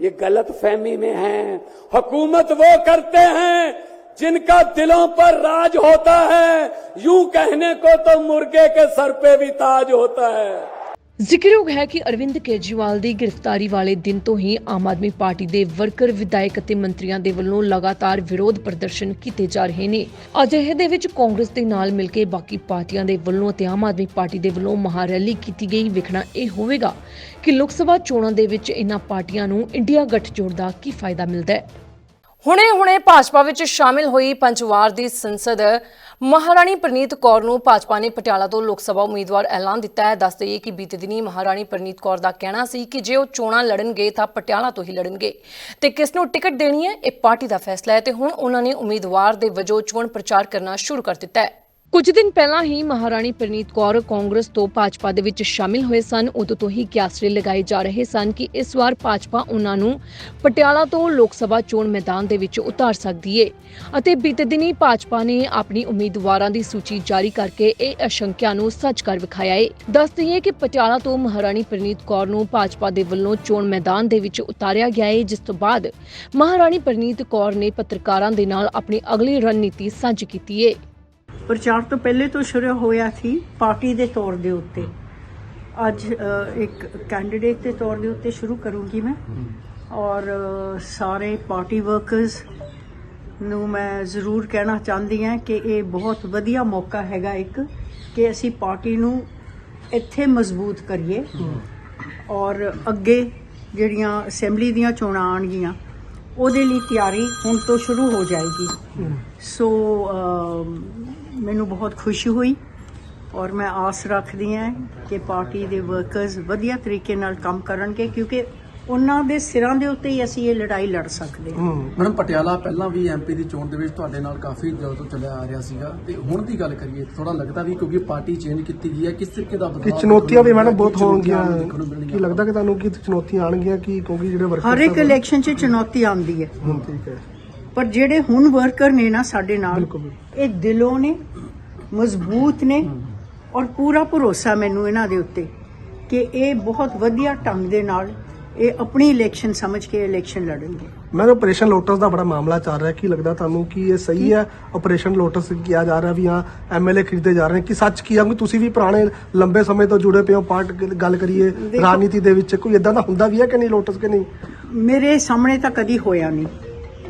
C: ये गलत फहमी में है। हुकूमत वो करते हैं जिनका दिलों पर राज होता है। यूँ कहने को तो मुर्गे के सर पे भी ताज होता है।
A: ਜ਼ਿਕਰਯੋਗ ਹੈ ਕਿ ਅਰਵਿੰਦ ਕੇਜਰੀਵਾਲ ਦੀ ਗ੍ਰਿਫਤਾਰੀ ਵਾਲੇ ਦਿਨ ਤੋਂ ਹੀ ਆਮ ਆਦਮੀ ਪਾਰਟੀ ਦੇ ਵਰਕਰ, ਵਿਧਾਇਕ ਅਤੇ ਮੰਤਰੀਆਂ ਦੇ ਵੱਲੋਂ ਲਗਾਤਾਰ ਵਿਰੋਧ ਪ੍ਰਦਰਸ਼ਨ ਕੀਤੇ ਜਾ ਰਹੇ ਨੇ। ਅਜਿਹੇ ਦੇ ਵਿੱਚ ਕਾਂਗਰਸ ਦੇ ਨਾਲ ਮਿਲ ਕੇ ਬਾਕੀ ਪਾਰਟੀਆਂ ਦੇ ਵੱਲੋਂ ਅਤੇ ਆਮ ਆਦਮੀ ਪਾਰਟੀ ਦੇ ਵੱਲੋਂ ਮਹਾਰੈਲੀ ਕੀਤੀ ਗਈ। ਵੇਖਣਾ ਇਹ ਹੋਵੇਗਾ ਕਿ ਲੋਕ ਸਭਾ ਚੋਣਾਂ ਦੇ ਵਿੱਚ ਇਹਨਾਂ ਪਾਰਟੀਆਂ ਨੂੰ ਇੰਡੀਆ ਗੱਠਜੋੜ ਦਾ ਕੀ ਫਾਇਦਾ ਮਿਲਦਾ ਹੈ। ਹੁਣੇ-ਹੁਣੇ ਭਾਜਪਾ ਵਿੱਚ ਸ਼ਾਮਿਲ ਹੋਈ ਪੰਜਵਾਰ ਦੀ ਸੰਸਦ। ਮਹਾਰਾਣੀ ਪ੍ਰਨੀਤ ਕੌਰ ਨੂੰ ਭਾਜਪਾ ਨੇ ਪਟਿਆਲਾ ਤੋਂ ਲੋਕ ਸਭਾ ਉਮੀਦਵਾਰ ਐਲਾਨ ਦਿੱਤਾ ਹੈ। ਦੱਸ ਦਈਏ ਕਿ ਬੀਤੇ ਦਿਨੀ ਮਹਾਰਾਣੀ ਪ੍ਰਨੀਤ ਕੌਰ ਦਾ ਕਹਿਣਾ ਸੀ ਕਿ ਜੇ ਉਹ ਚੋਣਾਂ ਲੜਨਗੇ ਤਾਂ ਪਟਿਆਲਾ ਤੋਂ ਹੀ ਲੜਨਗੇ। ਤੇ ਕਿਸ ਨੂੰ ਟਿਕਟ ਦੇਣੀ ਹੈ, ਇਹ ਪਾਰਟੀ ਦਾ ਫੈਸਲਾ ਹੈ ਤੇ ਹੁਣ ਉਹਨਾਂ ਨੇ ਉਮੀਦਵਾਰ ਦੇ ਵਜੋਂ ਚੋਣ ਪ੍ਰਚਾਰ ਕਰਨਾ ਸ਼ੁਰੂ ਕਰ ਦਿੱਤਾ ਹੈ। ਕੁਝ ਦਿਨ ਪਹਿਲਾਂ ਹੀ ਮਹਾਰਾਣੀ ਪ੍ਰਨੀਤ ਕੌਰ ਕਾਂਗਰਸ ਤੋਂ ਭਾਜਪਾ ਦੇ ਵਿੱਚ ਸ਼ਾਮਿਲ ਹੋਏ ਸਨ। ਉਦੋਂ ਤੋਂ ਹੀ ਕਿਆਸਰੇ ਲਗਾਏ ਜਾ ਰਹੇ ਸਨ ਕਿ ਇਸ ਵਾਰ ਭਾਜਪਾ ਉਹਨਾਂ ਨੂੰ ਪਟਿਆਲਾ ਤੋਂ ਲੋਕ ਸਭਾ ਚੋਣ ਮੈਦਾਨ ਦੇ ਵਿੱਚ ਉਤਾਰ ਸਕਦੀ ਏ। ਅਤੇ ਬੀਤੇ ਦਿਨੀ ਭਾਜਪਾ ਨੇ ਆਪਣੀ ਉਮੀਦਵਾਰਾਂ ਦੀ ਸੂਚੀ ਜਾਰੀ ਕਰਕੇ ਇਹ ਅਸ਼ੰਕਿਆ ਨੂੰ ਸੱਚ ਕਰ ਵਿਖਾਇਆ ਏ। ਦੱਸ ਦਈਏ ਕਿ ਪਟਿਆਲਾ ਤੋਂ ਮਹਾਰਾਣੀ ਪ੍ਰਨੀਤ ਕੌਰ ਨੂੰ ਭਾਜਪਾ ਦੇ ਵੱਲੋਂ ਚੋਣ ਮੈਦਾਨ ਦੇ ਵਿੱਚ ਉਤਾਰਿਆ ਗਿਆ ਏ, ਜਿਸ ਤੋਂ ਬਾਅਦ ਮਹਾਰਾਣੀ ਪ੍ਰਨੀਤ ਕੌਰ ਨੇ ਪੱਤਰਕਾਰਾਂ ਦੇ ਨਾਲ ਆਪਣੀ ਅਗਲੀ ਰਣਨੀਤੀ ਸਾਂਝੀ ਕੀਤੀ ਏ।
D: ਪ੍ਰਚਾਰ ਤੋਂ ਪਹਿਲੇ ਤੋਂ ਸ਼ੁਰੂ ਹੋਇਆ ਸੀ ਪਾਰਟੀ ਦੇ ਤੌਰ ਦੇ ਉੱਤੇ। ਅੱਜ ਇੱਕ ਕੈਂਡੀਡੇਟ ਦੇ ਤੌਰ ਦੇ ਉੱਤੇ ਸ਼ੁਰੂ ਕਰੂੰਗੀ ਮੈਂ। ਔਰ ਸਾਰੇ ਪਾਰਟੀ ਵਰਕਰਸ ਨੂੰ ਮੈਂ ਜ਼ਰੂਰ ਕਹਿਣਾ ਚਾਹੁੰਦੀ ਹਾਂ ਕਿ ਇਹ ਬਹੁਤ ਵਧੀਆ ਮੌਕਾ ਹੈਗਾ ਇੱਕ ਕਿ ਅਸੀਂ ਪਾਰਟੀ ਨੂੰ ਇੱਥੇ ਮਜ਼ਬੂਤ ਕਰੀਏ ਔਰ ਅੱਗੇ ਜਿਹੜੀਆਂ ਅਸੈਂਬਲੀ ਦੀਆਂ ਚੋਣਾਂ ਆਣਗੀਆਂ ਉਹਦੇ ਲਈ ਤਿਆਰੀ ਹੁਣ ਤੋਂ ਸ਼ੁਰੂ ਹੋ ਜਾਏਗੀ। ਸੋ ਮੈਨੂੰ ਬਹੁਤ ਖੁਸ਼ੀ ਹੋਈ ਔਰ ਮੈਂ ਆਸ ਰੱਖਦੀ ਹਾਂ ਕਿ ਪਾਰਟੀ ਦੇ ਵਰਕਰਸ ਵਧੀਆ ਤਰੀਕੇ ਨਾਲ ਕੰਮ ਕਰਨਗੇ ਕਿਉਂਕਿ ਉਹਨਾਂ ਦੇ ਸਿਰਾਂ ਦੇ ਉੱਤੇ ਹੀ ਅਸੀਂ ਇਹ ਲੜਾਈ ਲੜ ਸਕਦੇ ਹਾਂ।
E: ਮੈਡਮ ਪਟਿਆਲਾ ਪਹਿਲਾਂ ਵੀ ਐਮਪੀ ਦੀ ਚੋਣ ਦੇ ਵਿੱਚ ਤੁਹਾਡੇ ਨਾਲ ਕਾਫੀ ਦਿਨ ਤੋਂ ਚੱਲਿਆ ਆ ਰਿਹਾ ਸੀਗਾ ਤੇ ਹੁਣ ਦੀ ਗੱਲ ਕਰੀਏ ਥੋੜਾ ਲੱਗਦਾ ਵੀ ਕਿਉਂਕਿ ਪਾਰਟੀ ਚੇਂਜ ਕੀਤੀ ਗਈ ਹੈ ਕਿਸ ਤਰੀਕੇ ਦਾ
F: ਕਿ
E: ਬਦਲਾਅ
F: ਚੁਣੌਤੀਆਂ ਵੀ ਮੈਡਮ ਬਹੁਤ ਹੋਣਗੀਆਂ? ਕੀ ਲੱਗਦਾ ਕਿ ਤੁਹਾਨੂੰ ਕਿ ਚੁਣੌਤੀਆਂ ਆਣਗੀਆਂ ਕਿ ਕਿਉਂਕਿ ਜਿਹੜੇ ਵਰਕਰ
D: ਹਰ ਇੱਕ ਇਲੈਕਸ਼ਨ 'ਚ ਚੁਣੌਤੀ ਆਉਂਦੀ ਹੈ।
F: ਹੁਣ ਠੀਕ ਹੈ।
D: ਪਰ ਜਿਹੜੇ ਹੁਣ ਵਰਕਰ ਨੇ ਨਾ ਸਾਡੇ ਨਾਲ। ਇਹ ਦਿਲੋਂ ਨੇ ਮਜ਼ਬੂਤ ਨੇ ਔਰ ਪੂਰਾ ਭਰੋਸਾ ਮੈਨੂੰ ਇਹਨਾਂ ਦੇ ਉੱਤੇ ਕਿ ਇਹ ਬਹੁਤ ਵਧੀਆ ਢੰਗ ਦੇ ਨਾਲ ਇਹ ਆਪਣੀ ਇਲੈਕਸ਼ਨ ਸਮਝ ਕੇ ਇਲੈਕਸ਼ਨ ਲੜਨਗੇ।
F: ਮੈਂ ਆਪਰੇਸ਼ਨ ਲੋਟਸ ਦਾ ਬੜਾ ਮਾਮਲਾ ਚੱਲ ਰਿਹਾ। ਕੀ ਲੱਗਦਾ ਤੁਹਾਨੂੰ ਕਿ ਇਹ ਸਹੀ ਹੈ? ਆਪਰੇਸ਼ਨ ਲੋਟਸ ਕਿਹਾ ਜਾ ਰਿਹਾ ਵੀ ਹਾਂ ਐਮਐਲਏ ਖਰੀਦੇ ਜਾ ਰਹੇ ਨੇ। ਕਿ ਸੱਚ ਕੀ ਆ? ਕਿ ਤੁਸੀਂ ਵੀ ਪੁਰਾਣੇ ਲੰਬੇ ਸਮੇਂ ਤੋਂ ਜੁੜੇ ਪਏ ਹੋ ਪਾਰਟ ਗੱਲ ਕਰੀਏ ਰਾਜਨੀਤੀ ਦੇ ਵਿੱਚ। ਕੋਈ ਇਦਾਂ ਦਾ ਹੁੰਦਾ ਵੀ ਹੈ ਕਿ ਨਹੀਂ ਲੋਟਸ ਕਿ ਨਹੀਂ?
D: ਮੇਰੇ ਸਾਹਮਣੇ ਤਾਂ ਕਦੀ ਹੋਇਆ ਨਹੀਂ।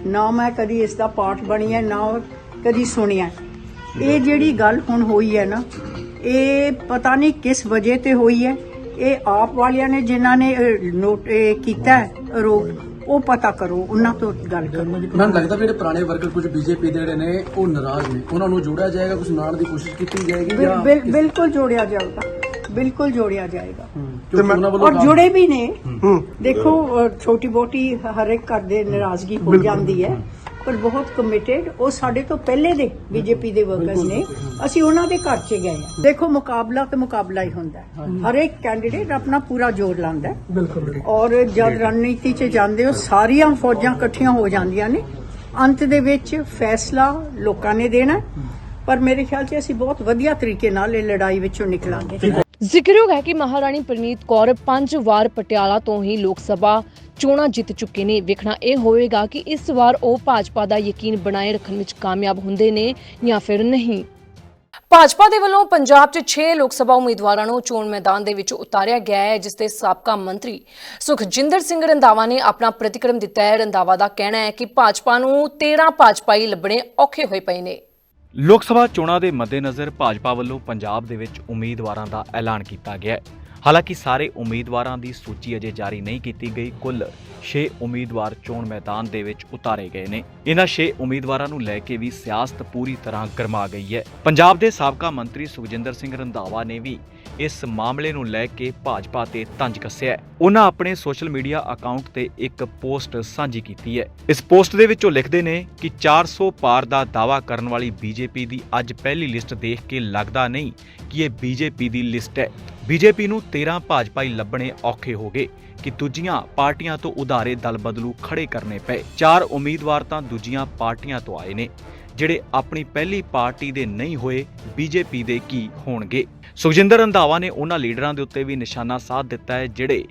D: ਨਾ ਮੈਂ ਕਦੀ ਇਸ ਦਾ ਪਾਠ ਬਣੀ ਹੈ ਨਾ ਕਦੀ ਸੁਣਿਆ। ਇਹ ਜਿਹੜੀ ਗੱਲ ਹੁਣ ਹੋਈ ਹੈ ਨਾ ਇਹ ਪਤਾ ਨਹੀਂ ਕਿਸ ਵਜ੍ਹਾ ਤੇ ਹੋਈ ਹੈ। ਇਹ ਆਪ ਵਾਲਿਆਂ ਨੇ ਜਿਨ੍ਹਾਂ ਨੇ ਨੋਟ ਕੀਤਾ ਆਰੋਪ ਉਹ ਪਤਾ ਕਰੋ ਉਹਨਾਂ ਤੋਂ ਗੱਲ ਕਰੋ।
E: ਮੈਮ ਲੱਗਦਾ ਵੀ ਜਿਹੜੇ ਪੁਰਾਣੇ ਵਰਕਰ ਕੁਝ ਬੀਜੇਪੀ ਦੇ ਜਿਹੜੇ ਨੇ ਉਹ ਨਾਰਾਜ਼ ਨੇ। ਉਹਨਾਂ ਨੂੰ ਜੋੜਿਆ ਜਾਏਗਾ ਕੁਝ ਨਾਲ ਦੀ ਕੋਸ਼ਿਸ਼ ਕੀਤੀ ਜਾਏਗੀ
D: ਬਿਲਕੁਲ ਜੋੜਿਆ ਜਾਊਗਾ। ਬਿਲਕੁਲ ਜੋੜਿਆ ਜਾਏਗਾ।
E: ਕਿਉਂਕਿ ਉਹਨਾਂ ਵੱਲੋਂ
D: ਔਰ ਜੁੜੇ ਵੀ ਨੇ।
F: ਹੂੰ।
D: ਦੇਖੋ ਛੋਟੀ ਬੋਟੀ ਹਰ ਇੱਕ ਘਰ ਦੇ ਨਾਰਾਜ਼ਗੀ ਹੋ ਜਾਂਦੀ ਹੈ ਪਰ ਬਹੁਤ ਕਮਿਟਿਡ ਉਹ ਸਾਡੇ ਤੋਂ ਪਹਿਲੇ ਦੇ ਬੀਜੇਪੀ ਦੇ ਵਰਕਰਸ ਨੇ। ਅਸੀਂ ਉਹਨਾਂ ਦੇ ਘਰ 'ਚ ਗਏ ਹਾਂ। ਦੇਖੋ ਮੁਕਾਬਲਾ ਤੇ ਮੁਕਾਬਲਾ ਹੀ ਹੁੰਦਾ ਹੈ। ਹਰ ਇੱਕ ਕੈਂਡੀਡੇਟ ਆਪਣਾ ਪੂਰਾ ਜ਼ੋਰ ਲਾਉਂਦਾ ਹੈ।
F: ਬਿਲਕੁਲ ਬਿਲਕੁਲ।
D: ਔਰ ਜਦ ਰਣਨੀਤੀ 'ਚ ਜਾਂਦੇ ਹੋ ਸਾਰੀਆਂ ਫੌਜਾਂ ਇਕੱਠੀਆਂ ਹੋ ਜਾਂਦੀਆਂ ਨੇ। ਅੰਤ ਦੇ ਵਿੱਚ ਫੈਸਲਾ ਲੋਕਾਂ ਨੇ ਦੇਣਾ ਹੈ। ਪਰ ਮੇਰੇ ਖਿਆਲ 'ਚ ਅਸੀਂ ਬਹੁਤ ਵਧੀਆ ਤਰੀਕੇ ਨਾਲ ਇਹ ਲੜਾਈ ਵਿੱਚੋਂ ਨਿਕਲਾਂਗੇ।
A: ਜ਼ਿਕਰਯੋਗ ਹੈ ਕਿ ਮਹਾਰਾਣੀ ਪ੍ਰਨੀਤ ਕੌਰ ਪੰਜ ਵਾਰ ਪਟਿਆਲਾ ਤੋਂ ਹੀ ਲੋਕ ਸਭਾ ਚੋਣਾਂ ਜਿੱਤ ਚੁੱਕੇ ਨੇ। ਵੇਖਣਾ ਇਹ ਹੋਵੇਗਾ ਕਿ ਇਸ ਵਾਰ ਉਹ ਭਾਜਪਾ ਦਾ ਯਕੀਨ ਬਣਾਏ ਰੱਖਣ ਵਿੱਚ ਕਾਮਯਾਬ ਹੁੰਦੇ ਨੇ ਜਾਂ ਫਿਰ ਨਹੀਂ। ਭਾਜਪਾ ਦੇ ਵੱਲੋਂ ਪੰਜਾਬ 'ਚ 6 ਲੋਕ ਸਭਾ ਉਮੀਦਵਾਰਾਂ ਨੂੰ ਚੋਣ ਮੈਦਾਨ ਦੇ ਵਿੱਚ ਉਤਾਰਿਆ ਗਿਆ ਹੈ, ਜਿਸ 'ਤੇ ਸਾਬਕਾ ਮੰਤਰੀ ਸੁਖਜਿੰਦਰ ਸਿੰਘ ਰੰਦਾਵਾ ਨੇ ਆਪਣਾ ਪ੍ਰਤੀਕਰਮ ਦਿੱਤਾ ਹੈ। ਰੰਦਾਵਾ ਦਾ ਕਹਿਣਾ ਹੈ ਕਿ ਭਾਜਪਾ ਨੂੰ 13 ਭਾਜਪਾਈ ਲੱਭਣੇ ਔਖੇ ਹੋਏ ਪਏ ਨੇ।
G: ਲੋਕ ਸਭਾ ਚੋਣਾਂ ਦੇ ਮੱਦੇਨਜ਼ਰ ਭਾਜਪਾ ਵੱਲੋਂ ਪੰਜਾਬ ਦੇ ਵਿੱਚ ਉਮੀਦਵਾਰਾਂ ਦਾ ਐਲਾਨ ਕੀਤਾ ਗਿਆ ਹੈ। ਹਾਲਾਂਕਿ ਸਾਰੇ ਉਮੀਦਵਾਰਾਂ ਦੀ ਸੂਚੀ ਅਜੇ ਜਾਰੀ ਨਹੀਂ ਕੀਤੀ ਗਈ। ਕੁੱਲ 6 ਉਮੀਦਵਾਰ ਚੋਣ ਮੈਦਾਨ ਦੇ ਵਿੱਚ ਉਤਾਰੇ ਗਏ ਨੇ। ਇਹਨਾਂ 6 ਉਮੀਦਵਾਰਾਂ ਨੂੰ ਲੈ ਕੇ ਵੀ ਸਿਆਸਤ ਪੂਰੀ ਤਰ੍ਹਾਂ ਗਰਮਾ ਗਈ ਹੈ। ਪੰਜਾਬ ਦੇ ਸਾਬਕਾ ਮੰਤਰੀ ਸੁਖਜਿੰਦਰ ਸਿੰਘ ਰੰਧਾਵਾ ਨੇ ਵੀ ਇਸ ਮਾਮਲੇ ਨੂੰ ਲੈ ਕੇ ਭਾਜਪਾ ਤੇ ਤੰਜ ਕੱਸਿਆ ਹੈ। ਉਹਨਾਂ ਆਪਣੇ ਸੋਸ਼ਲ ਮੀਡੀਆ ਅਕਾਊਂਟ ਤੇ ਇੱਕ ਪੋਸਟ ਸਾਂਝੀ ਕੀਤੀ ਹੈ। ਇਸ ਪੋਸਟ ਦੇ ਵਿੱਚ ਉਹ ਲਿਖਦੇ ਨੇ ਕਿ 400 ਪਾਰ ਦਾ ਦਾਵਾ ਕਰਨ ਵਾਲੀ ਬੀਜੇਪੀ ਦੀ ਅੱਜ ਪਹਿਲੀ ਲਿਸਟ ਦੇਖ ਕੇ ਲੱਗਦਾ ਨਹੀਂ ਕਿ ਇਹ ਬੀਜੇਪੀ ਦੀ ਲਿਸਟ ਹੈ। ਬੀਜੇਪੀ ਨੂੰ 13 ਭਾਜਪਾਈ ਲੱਭਣੇ ਔਖੇ ਹੋ ਗਏ ਕਿ ਦੂਜੀਆਂ ਪਾਰਟੀਆਂ ਤੋਂ ਉਧਾਰੇ ਦਲ ਬਦਲੂ ਖੜੇ ਕਰਨੇ ਪਏ। ਚਾਰ ਉਮੀਦਵਾਰ ਤਾਂ ਦੂਜੀਆਂ ਪਾਰਟੀਆਂ ਤੋਂ ਆਏ ਨੇ, ਜਿਹੜੇ ਆਪਣੀ ਪਹਿਲੀ ਪਾਰਟੀ ਦੇ ਨਹੀਂ ਹੋਏ, ਬੀਜੇਪੀ ਦੇ ਕੀ ਹੋਣਗੇ? ਸੁਖਜਿੰਦਰ ਰੰਧਾਵਾ ਨੇ ਉਹਨਾਂ ਲੀਡਰਾਂ ਦੇ ਉੱਤੇ ਵੀ ਨਿਸ਼ਾਨਾ ਸਾਧ ਦਿੱਤਾ ਹੈ, ਜਿਹੜੇ